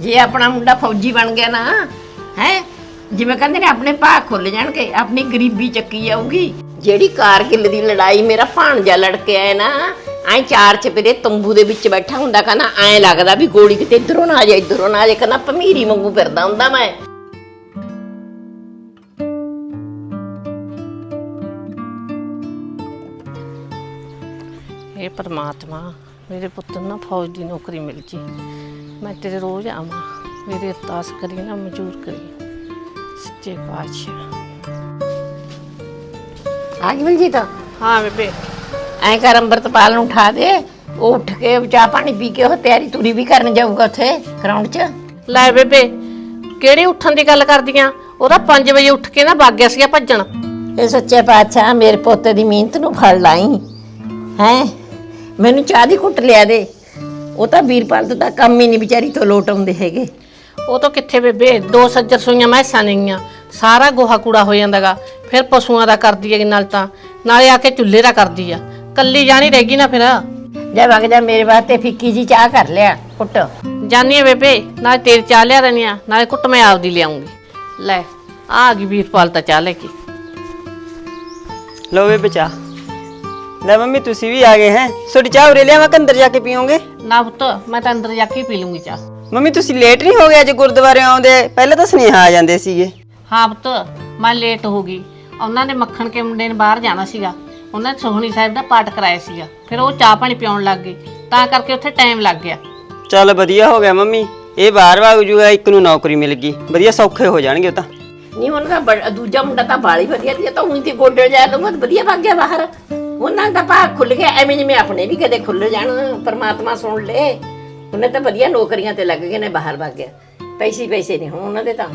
ਜੇ ਆਪਣਾ ਮੁੰਡਾ ਫੌਜੀ ਬਣ ਗਿਆ ਨਾ, ਹੈ? ਜਿਵੇਂ ਕਹਿੰਦੇ ਨੇ, ਆਪਣੇ ਭਾਅ ਖੁੱਲ ਜਾਣਗੇ, ਆਪਣੀ ਗਰੀਬੀ ਚੱਕੀ ਜਾਊਗੀ। ਜਿਹੜੀ ਕਾਰਗਿਲ ਦੀ ਲੜਾਈ ਮੇਰਾ ਭਾਣਜਾ ਲੜ ਕੇ ਆਇਆ ਨਾ, ਐ ਚਾਰ ਚਪੇਰੇ ਤੰਬੂ ਦੇ ਵਿੱਚ ਬੈਠਾ ਹੁੰਦਾ, ਕਹਿੰਦਾ ਐ ਲੱਗਦਾ ਵੀ ਗੋਲੀ ਕਿਤੇ ਇਧਰੋਂ ਨਾ ਆ ਜਾਏ, ਇਧਰੋਂ ਨਾ ਆ ਜਾਏ, ਕਹਿੰਦਾ ਭਮੀਰੀ ਵਾਂਗੂ ਫਿਰਦਾ ਹੁੰਦਾ ਮੈਂ। ਇਹ ਪਰਮਾਤਮਾ, ਮੇਰੇ ਪੁੱਤ ਨੂੰ ਨਾ ਫੌਜ ਦੀ ਨੌਕਰੀ ਮਿਲ ਜੀ। ਮੈਂ ਤੇਰੇ ਰੋਜ਼ ਆਵਾਂ। ਮੇਰੇ ਅਰਦਾਸ ਕਰੀ ਨਾ ਮਨਜ਼ੂਰ ਕਰੀ ਸੱਚੇ ਪਾਤਸ਼ਾਹ। ਆ ਗਈ ਬਲਜੀਤ ਹਾਂ ਬੇਬੇ। ਐ ਕਰ ਅੰਮ੍ਰਿਤਪਾਲ ਨੂੰ ਉਠਾ ਦੇ। ਉਹ ਉੱਠ ਕੇ ਚਾਹ ਪਾਣੀ ਪੀ ਕੇ ਉਹ ਤਿਆਰੀ ਤੁਰੀ ਵੀ ਕਰਨ ਜਾਊਗਾ ਉੱਥੇ ਗਰਾਊਂਡ 'ਚ। ਲੈ ਬੇਬੇ ਕਿਹੜੀ ਉੱਠਣ ਦੀ ਗੱਲ ਕਰਦੀਆਂ? ਉਹਦਾ 5 ਵਜੇ ਉੱਠ ਕੇ ਨਾ ਵਗ ਗਿਆ ਸੀਗਾ ਭੱਜਣ। ਇਹ ਸੱਚੇ ਪਾਤਸ਼ਾਹ ਮੇਰੇ ਪੋਤੇ ਦੀ ਮਿਹਨਤ ਨੂੰ ਫਲ ਲਾਈ। ਹੈ? ਮੈਨੂੰ ਚਾਹ ਦੀ ਘੁੱਟ ਲਿਆ ਦੇ। ਉਹ ਤਾਂ ਵੀਰਪਾਲ ਤਾਂ ਕੰਮ ਹੀ ਨਹੀਂ ਵਿਚਾਰੀ ਤੋਂ ਲੋਟ ਆਉਂਦੇ ਹੈਗੇ। ਉਹ ਤਾਂ ਕਿੱਥੇ ਬੇਬੇ ਦੋ ਸੱਜਰ ਸੂਈਆਂ ਮੈਸਾਂ ਨਹੀਂਆਂ ਸਾਰਾ ਗੋਹਾ ਕੂੜਾ ਹੋ ਜਾਂਦਾਗਾ। ਫਿਰ ਪਸ਼ੂਆਂ ਦਾ ਕਰਦੀ ਹੈ ਨਾਲ ਤਾਂ। ਨਾਲੇ ਆ ਕੇ ਚੁੱਲ੍ਹੇ ਦਾ ਕਰਦੀ ਆ। ਕੱਲੀ ਜਾਣੀ ਰਹਿ ਗਈ ਨਾ ਫਿਰ। ਜਾ ਵਗ ਜਾ ਮੇਰੇ ਵਾਸਤੇ ਫਿੱਕੀ ਜੀ ਚਾਹ ਕਰ ਲਿਆ ਘੁੱਟ। ਜਾਨੀ ਆ ਬੇਬੇ ਨਾਲੇ ਤੇਰੀ ਚਾਹ ਲਿਆ ਦੇਣੀ ਆ ਨਾਲੇ ਕੁੱਟ ਮੈਂ ਆਪਦੀ ਲਿਆਉਂਗੀ। ਲੈ ਆ ਗਈ ਵੀਰਪਾਲ ਤਾਂ ਚਾਹ ਲੈ ਕੇ। ਲਓ ਵੇ ਬਚਾ ਲੈ ਮੰਮੀ ਤੁਸੀਂ ਵੀ ਆ ਗਏ ਹੈ? ਤੁਹਾਡੀ ਚਾਹ ਉਰੇ ਲਿਆਵਾਂ ਕਿ ਅੰਦਰ ਜਾ ਕੇ ਪੀਓਗੇ? ਨਾ ਪੁੱਤ ਮੈਂ ਤਾਂ ਅੰਦਰ ਜਾ ਕੇ ਪੀ ਲੂੰਗੀ ਚਾਹ। ਮੰਮੀ ਤੁਸੀਂ ਲੇਟ ਨਹੀਂ ਹੋ ਗਏ ਅੱਜ ਗੁਰਦੁਆਰੇ ਆਉਂਦੇ? ਪਹਿਲਾਂ ਤਾਂ ਸੁਨੇਹਾ ਆ ਜਾਂਦੇ ਸੀਗੇ। ਹਾਂ ਪੁੱਤ ਮੈਂ ਲੇਟ ਹੋ ਗਈ। ਉਹਨਾਂ ਨੇ ਮੱਖਣ ਕੇ ਮੁੰਡੇ ਨੇ ਬਾਹਰ ਜਾਣਾ ਸੀਗਾ। ਉਹਨਾਂ ਨੇ ਸੋਹਣੀ ਸਾਹਿਬ ਦਾ ਪਾਠ ਕਰਾਇਆ ਸੀਗਾ। ਫਿਰ ਉਹ ਚਾਹ ਪਾਣੀ ਪਿਉਣ ਲੱਗ ਗਏ। ਤਾਂ ਕਰਕੇ ਉੱਥੇ ਟਾਈਮ ਲੱਗ ਗਿਆ। ਚੱਲ ਵਧੀਆ ਹੋ ਗਿਆ ਮੰਮੀ। ਇਹ ਬਾਹਰ ਭਾਗ ਜੂਗਾ ਇੱਕ ਨੂੰ ਨੌਕਰੀ ਮਿਲ ਗਈ। ਵਧੀਆ ਸੌਖੇ ਹੋ ਜਾਣਗੇ ਉਹ ਤਾਂ। ਨਹੀਂ ਉਹਨਾਂ ਦਾ ਦੂਜਾ ਮੁੰਡਾ ਤਾਂ ਬਾਲੀ ਵਧੀਆ ਦੀ ਤਾਂ ਉਹੀ ਤੇ ਗੋਡੇ ਜਾ ਲੂਗਾ ਵਧੀਆ ਭੱਗ ਗਿਆ ਬਾਹਰ। ਉਹਨਾਂ ਦਾ ਭਾਗ ਖੁੱਲ ਗਿਆ ਐਵੇਂ ਜਿਵੇਂ ਆਪਣੇ ਵੀ ਕਦੇ ਖੁੱਲ ਜਾਣ ਪਰਮਾਤਮਾ ਸੁਣ ਲੇ। ਉਹਨੇ ਤਾਂ ਵਧੀਆ ਨੌਕਰੀਆਂ ਤੇ ਲੱਗ ਗਏ ਨੇ ਬਾਹਰ ਭੱਗ ਗਿਆ। ਪੈਸੇ ਹੀ ਪੈਸੇ ਨੇ ਹੁਣ ਉਹਨਾਂ ਦੇ ਤਾਂ।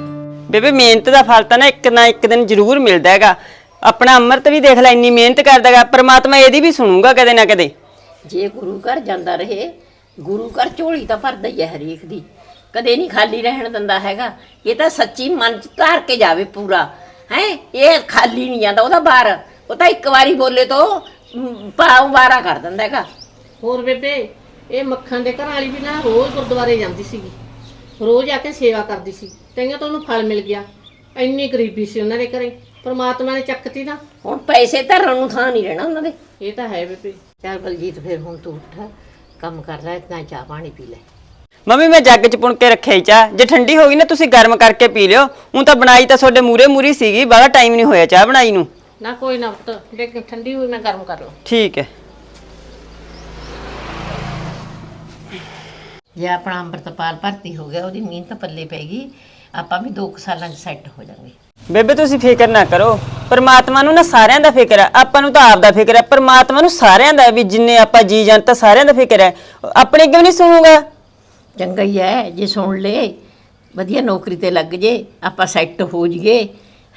ਬੇਬੇ ਮਿਹਨਤ ਦਾ ਫਲ ਤਾਂ ਨਾ ਇੱਕ ਨਾ ਇੱਕ ਦਿਨ ਜ਼ਰੂਰ ਮਿਲਦਾ ਹੈਗਾ। ਆਪਣਾ ਅੰਮ੍ਰਿਤ ਵੀ ਦੇਖ ਲੈ ਇੰਨੀ ਮਿਹਨਤ ਕਰਦਾ ਹੈਗਾ। ਪਰਮਾਤਮਾ ਇਹਦੀ ਵੀ ਸੁਣੂਗਾ ਕਦੇ ਨਾ ਕਦੇ। ਜੇ ਗੁਰੂ ਘਰ ਜਾਂਦਾ ਰਹੇ ਗੁਰੂ ਘਰ ਝੋਲੀ ਤਾਂ ਭਰਦਾ ਹੀ ਹੈ ਹਰੇਕ ਦੀ। ਕਦੇ ਨਹੀਂ ਖਾਲੀ ਰਹਿਣ ਦਿੰਦਾ ਹੈਗਾ। ਇਹ ਤਾਂ ਸੱਚੀ ਮਨ ਚ ਧਾਰ ਕੇ ਜਾਵੇ ਪੂਰਾ। ਹੈ? ਇਹ ਖਾਲੀ ਨਹੀਂ ਜਾਂਦਾ ਉਹਦਾ ਬਾਰ ਉਹ ਤਾਂ ਇੱਕ ਵਾਰੀ ਬੋਲੇ ਤੋਂ ਪਾਉ ਬਾਰਾ ਕਰ ਦਿੰਦਾ ਹੈਗਾ। ਹੋਰ ਬੇਬੇ ਇਹ ਮੱਖਣ ਦੇ ਘਰ ਵਾਲੀ ਵੀ ਨਾ ਰੋਜ਼ ਗੁਰਦੁਆਰੇ ਜਾਂਦੀ ਸੀਗੀ। ਰੋਜ਼ ਆ ਕੇ ਸੇਵਾ ਕਰਦੀ ਸੀ। ਤੈਨੂੰ ਤਾਂ ਉਹਨੂੰ ਫਲ ਮਿਲ ਗਿਆ। ਇੰਨੀ ਗਰੀਬੀ ਸੀ ਉਹਨਾਂ ਦੇ ਘਰੇ। ਪਰਮਾਤਮਾ ਨੇ ਚੱਕਤੀ ਨਾ। ਹੁਣ ਪੈਸੇ ਧਰਨ ਨੂੰ ਥਾਂ ਨਹੀਂ ਰਹਿਣਾ ਉਹਨਾਂ ਦੇ। ਇਹ ਤਾਂ ਹੈ ਬੇਬੇ। ਚੱਲ ਬਲਜੀਤ ਫਿਰ ਹੁਣ ਤੂੰ ਉੱਠ। ਕੰਮ ਕਰ ਲੈ ਇਤਨਾ ਚਾਹ ਪਾਣੀ ਪੀ ਲੈ। ਮੰਮੀ ਮੈਂ ਜੱਗ 'ਚ ਪੁਣ ਕੇ ਰੱਖਿਆ ਹੀ ਚਾਹ। ਜੇ ਠੰਡੀ ਹੋ ਗਈ ਨਾ ਤੁਸੀਂ ਗਰਮ ਕਰਕੇ ਪੀ ਲਿਓ। ਹੁਣ ਤਾਂ ਬਣਾਈ ਤਾਂ ਤੁਹਾਡੇ ਮੂਰੇ ਮੂਰੀ ਸੀਗੀ। ਬੜਾ ਟਾਈਮ ਨਹੀਂ ਹੋਇਆ ਚਾਹ ਬਣਾਈ ਨੂੰ। ਨਾ ਕੋਈ ਨਾ ਪੁੱਤ ਦੇਖ ਠੰਡੀ ਹੋਈ ਮੈਂ ਗਰਮ ਕਰ ਲਾਂ ਠੀਕ ਹੈ। ਜੇ ਆਪਣਾ ਅੰਮ੍ਰਿਤਪਾਲ ਭਰਤੀ ਹੋ ਗਿਆ ਉਹਦੀ ਮਿਹਨਤ ਪੱਲੇ ਪੈਗੀ ਆਪਾਂ ਵੀ 2 ਸਾਲਾਂ 'ਚ ਸੈੱਟ ਹੋ ਜਾਵਾਂਗੇ। ਬੇਬੇ ਤੁਸੀਂ ਫਿਕਰ ਨਾ ਕਰੋ। ਪਰਮਾਤਮਾ ਨੂੰ ਨਾ ਸਾਰਿਆਂ ਦਾ ਫਿਕਰ ਹੈ। ਆਪਾਂ ਨੂੰ ਤਾਂ ਆਪ ਦਾ ਫਿਕਰ ਹੈ। ਪਰਮਾਤਮਾ ਨੂੰ ਸਾਰਿਆਂ ਦਾ ਹੈ ਵੀ ਜਿੰਨੇ ਆਪਾਂ ਜੀ ਜਾਨ ਤਾਂ ਸਾਰਿਆਂ ਦਾ ਫਿਕਰ ਹੈ। ਆਪਣੇ ਕਿਉਂ ਨਹੀਂ ਸੁਣੂਗਾ? ਚੰਗਾ ਹੀ ਹੈ ਜੇ ਸੁਣ ਲੇ ਵਧੀਆ ਨੌਕਰੀ ਤੇ ਲੱਗ ਜੇ ਆਪਾਂ ਸੈੱਟ ਹੋ ਜਾਈਏ।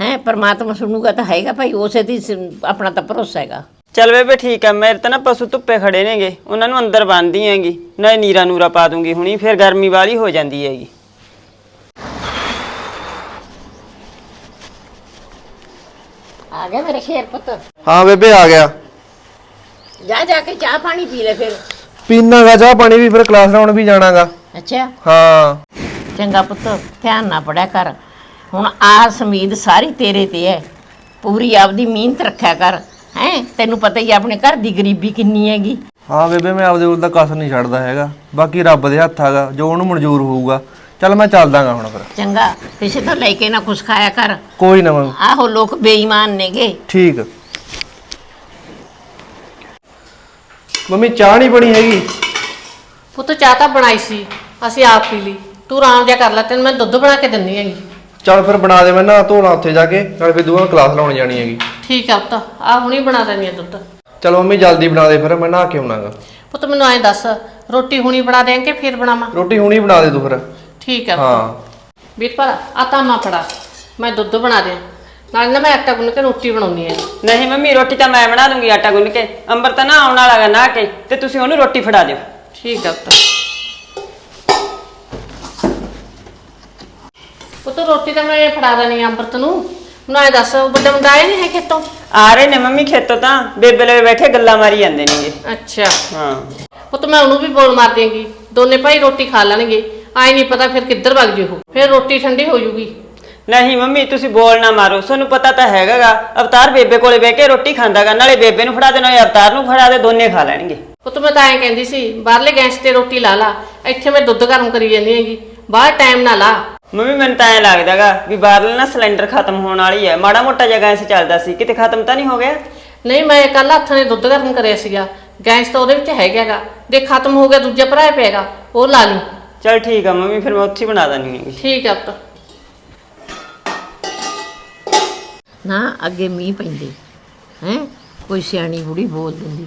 ਹੈ ਪਰਮਾਤਮਾ ਸੁਣੂਗਾ ਤਾਂ ਹੈਗਾ ਭਾਈ ਉਸੇ ਦੀ ਸ- ਆਪਣਾ ਤਾਂ ਭਰੋਸਾ ਹੈਗਾ। ਚੱਲ ਬੇਬੇ ਠੀਕ ਹੈ ਮੇਰੇ ਤਾਂ ਨਾ ਪਸ਼ੂ ਧੁੱਪੇ ਖੜੇ ਨੇਗੇ ਉਹਨਾਂ ਨੂੰ ਅੰਦਰ ਬੰਨਦੀ ਹੈਗੀ ਨਾ ਨੀਰਾ ਨੂਰਾ ਪਾ ਦੂੰਗੀ ਹੁਣੀ ਫਿਰ ਗਰਮੀ ਵਾਲੀ ਹੋ ਜਾਂਦੀ ਹੈਗੀ। ਆ ਗਿਆ ਮੇਰੇ ਸ਼ੇਰ ਪੁੱਤ। ਹਾਂ ਬੇਬੇ ਆ ਗਿਆ। ਜਾ ਜਾ ਕੇ ਚਾਹ ਪਾਣੀ ਪੀ ਲੈ ਫਿਰ। ਪੀਣਾਗਾ ਚਾਹ ਪਾਣੀ ਵੀ ਫਿਰ ਕਲਾਸ ਲਾਉਣ ਵੀ ਜਾਣਾਗਾ। ਅੱਛਾ। ਹਾਂ। ਚੰਗਾ ਪੁੱਤ ਧਿਆਨ ਨਾ ਪੜਿਆ ਕਰ। ਹੁਣ ਆਸ ਉਮੀਦ ਸਾਰੀ ਤੇਰੇ ਤੇ ਹੈ ਪੂਰੀ ਆਪਦੀ ਮਿਹਨਤ ਰੱਖਿਆ ਕਰ ਹੈ? ਤੈਨੂੰ ਪਤਾ ਹੀ ਆਪਣੇ ਘਰ ਦੀ ਗਰੀਬੀ ਕਿੰਨੀ ਹੈਗੀ। ਹਾਂ ਬੇਬੇ ਮੈਂ ਆਪਦੇ ਕੋਲ ਦਾ ਕਸਰ ਨਹੀਂ ਛੱਡਦਾ ਹੈਗਾ। ਬਾਕੀ ਰੱਬ ਦੇ ਹੱਥ ਹੈਗਾ ਜੋ ਉਹਨੂੰ ਮਨਜ਼ੂਰ ਹੋਊਗਾ। ਚੱਲ ਮੈਂ ਚੱਲਦਾਗਾ ਹੁਣ ਫਿਰ। ਚੰਗਾ ਕਿਸੇ ਤੋਂ ਲੈ ਕੇ ਨਾ ਕੁਛ ਖਾਇਆ ਕਰ। ਕੋਈ ਨਾ ਮੰਮੀ। ਆਹੋ ਲੋਕ ਬੇਈਮਾਨ ਨੇਗੇ। ਠੀਕ। ਮੰਮੀ ਚਾਹ ਨਹੀਂ ਬਣੀ ਹੈਗੀ? ਪੁੱਤ ਚਾਹ ਤਾਂ ਬਣਾਈ ਸੀ। ਅਸੀਂ ਆਪ ਪੀ ਲਈ। ਤੂੰ ਆਰਾਮ ਜਿਹਾ ਕਰ ਲੈ ਤੈਨੂੰ ਮੈਂ ਦੁੱਧ ਬਣਾ ਕੇ ਦਿੰਦੀ ਹੈਗੀ। ਚੱਲ ਫਿਰ ਬਣਾ ਦੇ ਮੈਂ ਨਾ ਧੋਣਾ ਉੱਥੇ ਜਾ ਕੇ ਨਾਲ ਫਿਰ ਦੂਆ ਕਲਾਸ ਲਾਉਣ ਜਾਣੀ ਹੈਗੀ। ਠੀਕ ਆ ਪੁੱਤ ਆ ਹੁਣੀ ਬਣਾ ਦਿੰਦੀ ਆ ਦੁੱਧ। ਚਲ ਮੰਮੀ ਜਲਦੀ ਬਣਾ ਦੇ ਫਿਰ ਮੈਂ ਨਹਾ ਕੇ ਆਉਣਾਗਾ ਪੁੱਤ ਮੈਨੂੰ ਐਂ ਦੱਸ ਰੋਟੀ ਹੁਣੀ ਬਣਾ ਦੇਂਗੇ ਫਿਰ ਬਣਾਵਾਂ? ਰੋਟੀ ਹੁਣੀ ਬਣਾ ਦੇ ਤੂੰ ਫਿਰ। ਠੀਕ ਆ ਹਾਂ। ਵੀਰਪਾਲ ਆ ਤਾਮਾ ਫੜਾ ਮੈਂ ਦੁੱਧ ਬਣਾ ਦਿਆਂ। ਨਾਲ ਨਾ ਮੈਂ ਆਟਾ ਗੁੰਨ ਕੇ ਰੋਟੀ ਬਣਾਉਣੀ ਹੈ ਨਹੀਂ ਮੰਮੀ ਰੋਟੀ ਤਾਂ ਮੈਂ ਬਣਾ ਦੂੰਗੀ ਆਟਾ ਗੁੰਨ ਕੇ। ਅੰਬਰ ਤਾਂ ਨਾ ਆਉਣ ਵਾਲਾ ਗਾ ਨਾ ਕੇ ਤੇ ਤੁਸੀਂ ਉਹਨੂੰ ਰੋਟੀ ਫੜਾ ਦਿਓ। ਠੀਕ ਆ ਪੁੱਤ। ਪੁੱਤ ਰੋਟੀ ਤਾਂ ਮੈਂ ਫੜਾ ਦੇਣੀ ਆ ਅੰਮ੍ਰਿਤ ਨੂੰ। ਮੈਨੂੰ ਐਂ ਦੱਸ ਉਹ ਵੱਡਾ ਮੁੰਡਾ ਆਇਆ ਨਹੀਂ ਹੈ ਖੇਤੋਂ? ਆ ਰਹੇ ਨੇ ਮੰਮੀ ਖੇਤੋਂ ਤਾਂ ਬੇਬੇ ਲਵੇ ਬੈਠੇ ਗੱਲਾਂ ਮਾਰੀ ਜਾਂਦੇ ਨੇਗੇ। ਅੱਛਾ। ਹਾਂ। ਪੁੱਤ ਮੈਂ ਉਹਨੂੰ ਵੀ ਬੋਲ ਮਾਰ ਦੇਂਗੀ ਦੋਨੇ ਭਾਈ ਰੋਟੀ ਖਾ ਲੈਣਗੇ। ਆਈ ਨਹੀਂ ਪਤਾ ਫਿਰ ਕਿੱਧਰ ਵਗ ਜੇ ਉਹ ਫਿਰ ਰੋਟੀ ਠੰਡੀ ਹੋ ਜੂਗੀ ਨਹੀਂ ਮੰਮੀ ਤੁਸੀਂ ਬੋਲ ਨਾ ਮਾਰੋ ਤੁਹਾਨੂੰ ਪਤਾ ਤਾਂ ਹੈਗਾਗਾ ਅਵਤਾਰ ਬੇਬੇ ਕੋਲੇ ਬਹਿ ਕੇ ਰੋਟੀ ਖਾਂਦਾਗਾ ਨਾਲੇ ਬੇਬੇ ਨੂੰ ਫੜਾ ਦੇ ਨਾਲੇ ਅਵਤਾਰ ਨੂੰ ਫੜਾ ਦੇ ਦੋਨੇ ਖਾ ਲੈਣਗੇ। ਪੁੱਤ ਮੈਂ ਤਾਂ ਐਂ ਕਹਿੰਦੀ ਸੀ ਬਾਹਰਲੇ ਗੈਸ ਤੇ ਰੋਟੀ ਲਾ ਲਾ ਇੱਥੇ ਮੈਂ ਦੁੱਧ ਗਰਮ ਕਰੀ ਜਾਂਦੀ ਹੈਗੀ ਬਾਹਰ ਟਾਈਮ ਨਾ ਲਾ। ਮੰਮੀ ਮੈਨੂੰ ਤਾਂ ਐ ਲੱਗਦਾਗਾ ਵੀ ਬਾਹਰਲੇ ਨਾ ਸਿਲੰਡਰ ਖਤਮ ਹੋਣ ਵਾਲੀ ਹੈ ਮਾੜਾ ਮੋਟਾ ਜਗ੍ਹਾ ਐਸੇ ਚੱਲਦਾ ਸੀ। ਕਿਤੇ ਖਤਮ ਤਾਂ ਨਹੀਂ ਹੋ ਗਿਆ? ਨਹੀਂ ਮੈਂ ਕੱਲ ਹੱਥ ਨੇ ਦੁੱਧ ਗਰਮ ਕਰਿਆ ਸੀਗਾ। ਗੈਸ ਤਾਂ ਉਹਦੇ ਵਿੱਚ ਹੈਗਾਗਾ ਦੇ ਖਤਮ ਹੋ ਗਿਆ ਦੂਜਾ ਭਰਾਇਆ ਪਿਆਗਾ ਉਹ ਲਾ ਲਈ। ਚਲ ਠੀਕ ਆ ਮੰਮੀ ਫਿਰ ਮੈਂ ਉੱਥੇ ਹੀ ਬਣਾ ਦਾਂਗੀ ਹੈਗੀ। ਠੀਕ ਆ ਪੁੱਤ। ਨਾ ਅੱਗੇ ਮੀਂਹ ਪੈਂਦੇ। ਹੈ? ਕੋਈ ਸਿਆਣੀ ਬੁੜੀ ਬੋਲ ਦਿੰਦੀ।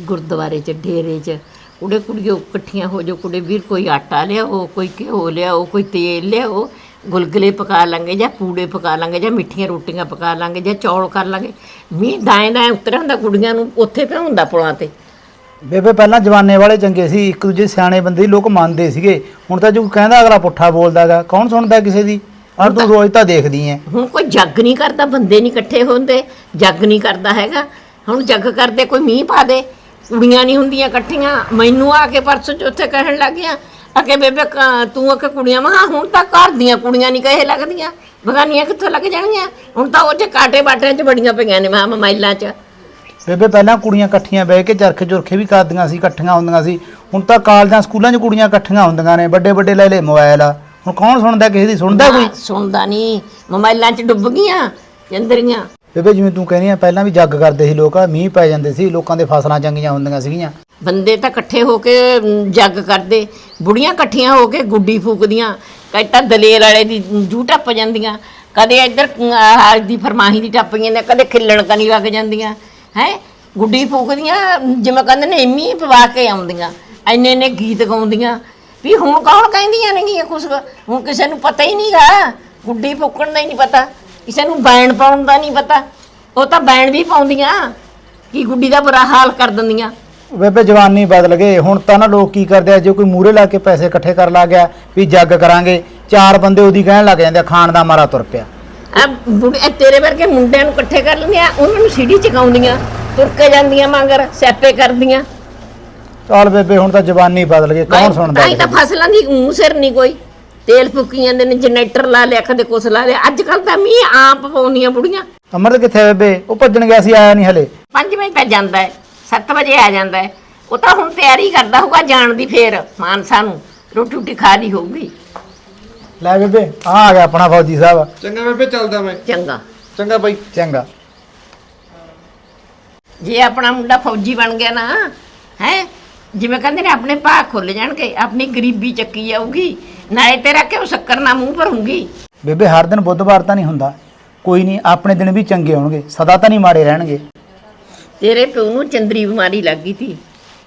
ਗੁਰਦੁਆਰੇ 'ਚ ਢੇਰੇ 'ਚ। ਕੁੜੇ ਕੁੜੀਓ ਇਕੱਠੀਆਂ ਹੋ ਜੋ ਕੁੜੇ ਵੀਰ ਕੋਈ ਆਟਾ ਲਿਆਓ ਕੋਈ ਘਿਓ ਲਿਆਓ ਕੋਈ ਤੇਲ ਲਿਆਓ ਗੁਲਗੁਲੇ ਪਕਾ ਲਾਂਗੇ ਜਾਂ ਪੂੜੇ ਪਕਾ ਲਾਂਗੇ ਜਾਂ ਮਿੱਠੀਆਂ ਰੋਟੀਆਂ ਪਕਾ ਲਾਂਗੇ ਜਾਂ ਚੌਲ ਕਰ ਲਾਂਗੇ। ਮੀਂਹ ਦਾਏ ਦਾਏ ਉਤਰ ਹੁੰਦਾ ਕੁੜੀਆਂ ਨੂੰ ਉੱਥੇ ਪਿਆਉਂਦਾ ਪੁਲਾਂ ਤੇ। ਬੇਬੇ ਪਹਿਲਾਂ ਜਵਾਨੇ ਵਾਲੇ ਚੰਗੇ ਸੀ ਇੱਕ ਦੂਜੇ ਸਿਆਣੇ ਬੰਦੇ ਲੋਕ ਮੰਨਦੇ ਸੀਗੇ। ਹੁਣ ਤਾਂ ਜੋ ਕਹਿੰਦਾ ਅਗਲਾ ਪੁੱਠਾ ਬੋਲਦਾਗਾ ਕੌਣ ਸੁਣਦਾ ਕਿਸੇ ਦੀ? ਔਰ ਤੂੰ ਰੋਜ਼ ਤਾਂ ਦੇਖਦੀ ਐ। ਹੁਣ ਕੋਈ ਜੱਗ ਨਹੀਂ ਕਰਦਾ ਬੰਦੇ ਨਹੀਂ ਇਕੱਠੇ ਹੁੰਦੇ ਜੱਗ ਨਹੀਂ ਕਰਦਾ ਹੈਗਾ। ਹੁਣ ਜੱਗ ਕਰਦੇ ਕੋਈ ਮੀਂਹ ਪਾ ਦੇ। ਕੁੜੀਆਂ ਨਹੀਂ ਹੁੰਦੀਆਂ ਇਕੱਠੀਆਂ। ਮੈਨੂੰ ਆ ਕੇ ਪਰਸੋਂ ਚੌਥੇ ਕਹਿਣ ਲੱਗੀਆਂ ਅਕੇ ਬੇਬੇ ਕ- ਤੂੰ ਅਕੇ ਕੁੜੀਆਂ। ਮਾ ਹੁਣ ਤਾਂ ਘਰ ਦੀਆਂ ਕੁੜੀਆਂ ਨਹੀਂ ਕਹੇ ਲੱਗਦੀਆਂ। ਬਗਾਨੀਆਂ ਕਿੱਥੋਂ ਲੱਗ ਜਾਣਗੀਆਂ? ਹੁਣ ਤਾਂ ਉਹ ਚ ਕਾਟੇ ਬਾਟਿਆਂ ਚ ਬੜੀਆਂ ਪਈਆਂ ਨੇ ਮਾ ਮੋਬਾਈਲਾਂ ਚ। ਬੇਬੇ ਪਹਿਲਾਂ ਕੁੜੀਆਂ ਇਕੱਠੀਆਂ ਬਹਿ ਕੇ ਚਰਖੇ ਚੁਰਖੇ ਵੀ ਕਰਦੀਆਂ ਸੀ ਇਕੱਠੀਆਂ ਹੁੰਦੀਆਂ ਸੀ। ਹੁਣ ਤਾਂ ਕਾਲਜਾਂ ਸਕੂਲਾਂ 'ਚ ਕੁੜੀਆਂ ਇਕੱਠੀਆਂ ਹੁੰਦੀਆਂ ਨੇ ਵੱਡੇ ਵੱਡੇ ਲੈ ਲੈ ਮੋਬਾਈਲ ਆ। ਹੁਣ ਕੌਣ ਸੁਣਦਾ ਕਿਸੇ ਦੀ ਸੁਣਦਾ ਕੋਈ? ਨਾ, ਸੁਣਦਾ ਨਹੀਂ। ਮੋਬਾਈਲਾਂ ਚ ਡੁੱਬ ਗਈਆਂ ਚੰਦਰੀਆਂ ਬੇਬੇ, ਜਿਵੇਂ ਤੂੰ ਕਹਿੰਦੀ ਆ, ਪਹਿਲਾਂ ਵੀ ਜੱਗ ਕਰਦੇ ਸੀ ਲੋਕ, ਮੀਂਹ ਪੈ ਜਾਂਦੇ ਸੀ, ਲੋਕਾਂ ਦੇ ਫਸਲਾਂ ਚੰਗੀਆਂ ਹੁੰਦੀਆਂ ਸੀਗੀਆਂ। ਬੰਦੇ ਤਾਂ ਇਕੱਠੇ ਹੋ ਕੇ ਜੱਗ ਕਰਦੇ। ਬੁੜੀਆਂ ਇਕੱਠੀਆਂ ਹੋ ਕੇ ਗੁੱਡੀ ਫੂਕਦੀਆਂ। ਕਈ ਤਾਂ ਦਲੇਰ ਵਾਲੇ ਦੀ ਜੂ ਟੱਪ ਜਾਂਦੀਆਂ। ਕਦੇ ਇੱਧਰ ਹਾਲ ਦੀ ਫਰਮਾਹੀ ਦੀ ਟੱਪ ਜਾਂਦੀਆਂ ਕਦੇ ਖਿੱਲਣ ਕਨੀ ਲੱਗ ਜਾਂਦੀਆਂ। ਹੈ? ਗੁੱਡੀ ਫੂਕਦੀਆਂ, ਜਿਵੇਂ ਕਹਿੰਦੇ ਨੇ, ਮੀਂਹ ਪਵਾ ਕੇ ਆਉਂਦੀਆਂ। ਐਨੇ ਨੇ ਗੀਤ ਗਾਉਂਦੀਆਂ। ਵੀ ਹੁਣ ਕੌਣ ਕਹਿੰਦੀਆਂ ਨੇਗੀਆਂ ਕੁਛ ਹੁਣ ਕਿਸੇ ਨੂੰ ਪਤਾ ਹੀ ਨਹੀਂਗਾ ਗੁੱਡੀ ਫੂਕਣ ਦਾ ਹੀ ਨਹੀਂ ਪਤਾ। ਕਿਸੇ ਨੂੰ ਬੈਣ ਪਾਉਣ ਦਾ ਨਹੀਂ ਪਤਾ। ਉਹ ਤਾਂ ਬੈਣ ਵੀ ਪਾਉਂਦੀਆਂ ਕੀ ਗੁੱਡੀ ਦਾ ਬੁਰਾ ਹਾਲ ਕਰ ਦਿੰਦੀਆਂ। ਬੇਬੇ ਜਵਾਨੀ ਬਦਲ ਗਏ। ਹੁਣ ਤਾਂ ਨਾ ਲੋਕ ਕੀ ਕਰਦੇ ਆ ਜੇ ਕੋਈ ਮੂਰੇ ਲਾ ਕੇ ਪੈਸੇ ਇਕੱਠੇ ਕਰ ਲਾ ਗਿਆ ਵੀ ਜੱਗ ਕਰਾਂਗੇ ਚਾਰ ਬੰਦੇ ਉਹਦੀ ਕਹਿਣ ਲੱਗ ਜਾਂਦੇ ਆ, ਖਾਣ ਦਾ ਮਾਰਾ ਤੁਰ ਪਿਆ। ਆ ਬੁੜੇ ਇਹ ਤੇਰੇ ਵਰਗੇ ਮੁੰਡਿਆਂ ਨੂੰ ਇਕੱਠੇ ਕਰ ਲੈਂਦੀਆਂ ਉਹਨਾਂ ਨੂੰ ਸੀੜੀ ਚਕਾਉਂਦੀਆਂ ਤੁਰ ਕੇ ਜਾਂਦੀਆਂ ਮਗਰ ਸਿਆਪੇ ਕਰਦੀਆਂ। ਚੱਲ ਬੇਬੇ ਹੁਣ ਤਾਂ ਜਵਾਨੀ ਬਦਲ ਗਈ ਕੌਣ ਸੁਣਦਾ ਤਾਂ ਹੀ ਤਾਂ ਫਸਲਾਂ ਦੀ ਊਂ ਸਿਰ ਨਹੀਂ ਕੋਈ। ਤੇਲ ਫੁੱਕੀ ਜਾਂਦੇ ਨੇ ਜਨਰੇਟਰ ਲਾ ਲਿਆ ਕਦੇ ਕੁਛ ਲਾ ਲਿਆ। ਅੱਜ ਕੱਲ ਤਾਂ ਮੀਂਹ ਆਪ ਪਾਉਂਦੀਆਂ ਬੁੜੀਆਂ। ਅਮਰਤ ਕਿੱਥੇ ਆ ਬੇਬੇ? ਉਹ ਭੱਜਣ ਗਿਆ ਸੀ ਆਇਆ ਨਹੀਂ ਹਲੇ। 5 ਵਜੇ ਤੱਕ ਜਾਂਦਾ ਹੈ 7 ਵਜੇ ਆ ਜਾਂਦਾ ਹੈ। ਉਹ ਤਾਂ ਹੁਣ ਤਿਆਰੀ ਕਰਦਾ ਹੋਊਗਾ ਜਾਣ ਦੀ ਫੇਰ ਮਾਨਸਾ ਨੂੰ। ਰੋਟੀ ਰੋਟੀ ਖਾ ਲਈ ਹੋਊਗੀ। ਲੈ ਬੇਬੇ ਆ ਆ ਗਿਆ ਆਪਣਾ ਫੌਜੀ ਸਾਹਿਬ। ਚੰਗਾ ਬੇਬੇ ਚੱਲਦਾ ਮੈਂ। ਚੰਗਾ। ਚੰਗਾ ਬਾਈ। ਚੰਗਾ। ਜੇ ਆਪਣਾ ਮੁੰਡਾ ਫੌਜੀ ਬਣ ਗਿਆ ਨਾ ਹੈ ਜਿਵੇਂ ਕਹਿੰਦੇ ਨੇ ਆਪਣੇ ਭਾਅ ਖੁੱਲ ਜਾਣਗੇ ਆਪਣੀ ਗਰੀਬੀ ਚੱਕੀ ਜਾਊਗੀ ਨਾਲੇ ਤੇਰਾ ਕਿਉਂ ਸ਼ੱਕਰ ਨਾ ਮੂੰਹ ਭਰੂੰਗੀ? ਬੇਬੇ ਹਰ ਦਿਨ ਬੁੱਧਵਾਰ ਤਾਂ ਨਹੀਂ ਹੁੰਦਾ। ਕੋਈ ਨਹੀਂ ਆਪਣੇ ਦਿਨ ਵੀ ਚੰਗੇ ਹੋਣਗੇ ਸਦਾ ਤਾਂ ਨਹੀਂ ਮਾੜੇ ਰਹਿਣਗੇ। ਤੇਰੇ ਪਿਓ ਨੂੰ ਚੰਦਰੀ ਬਿਮਾਰੀ ਲੱਗ ਗਈ ਸੀ।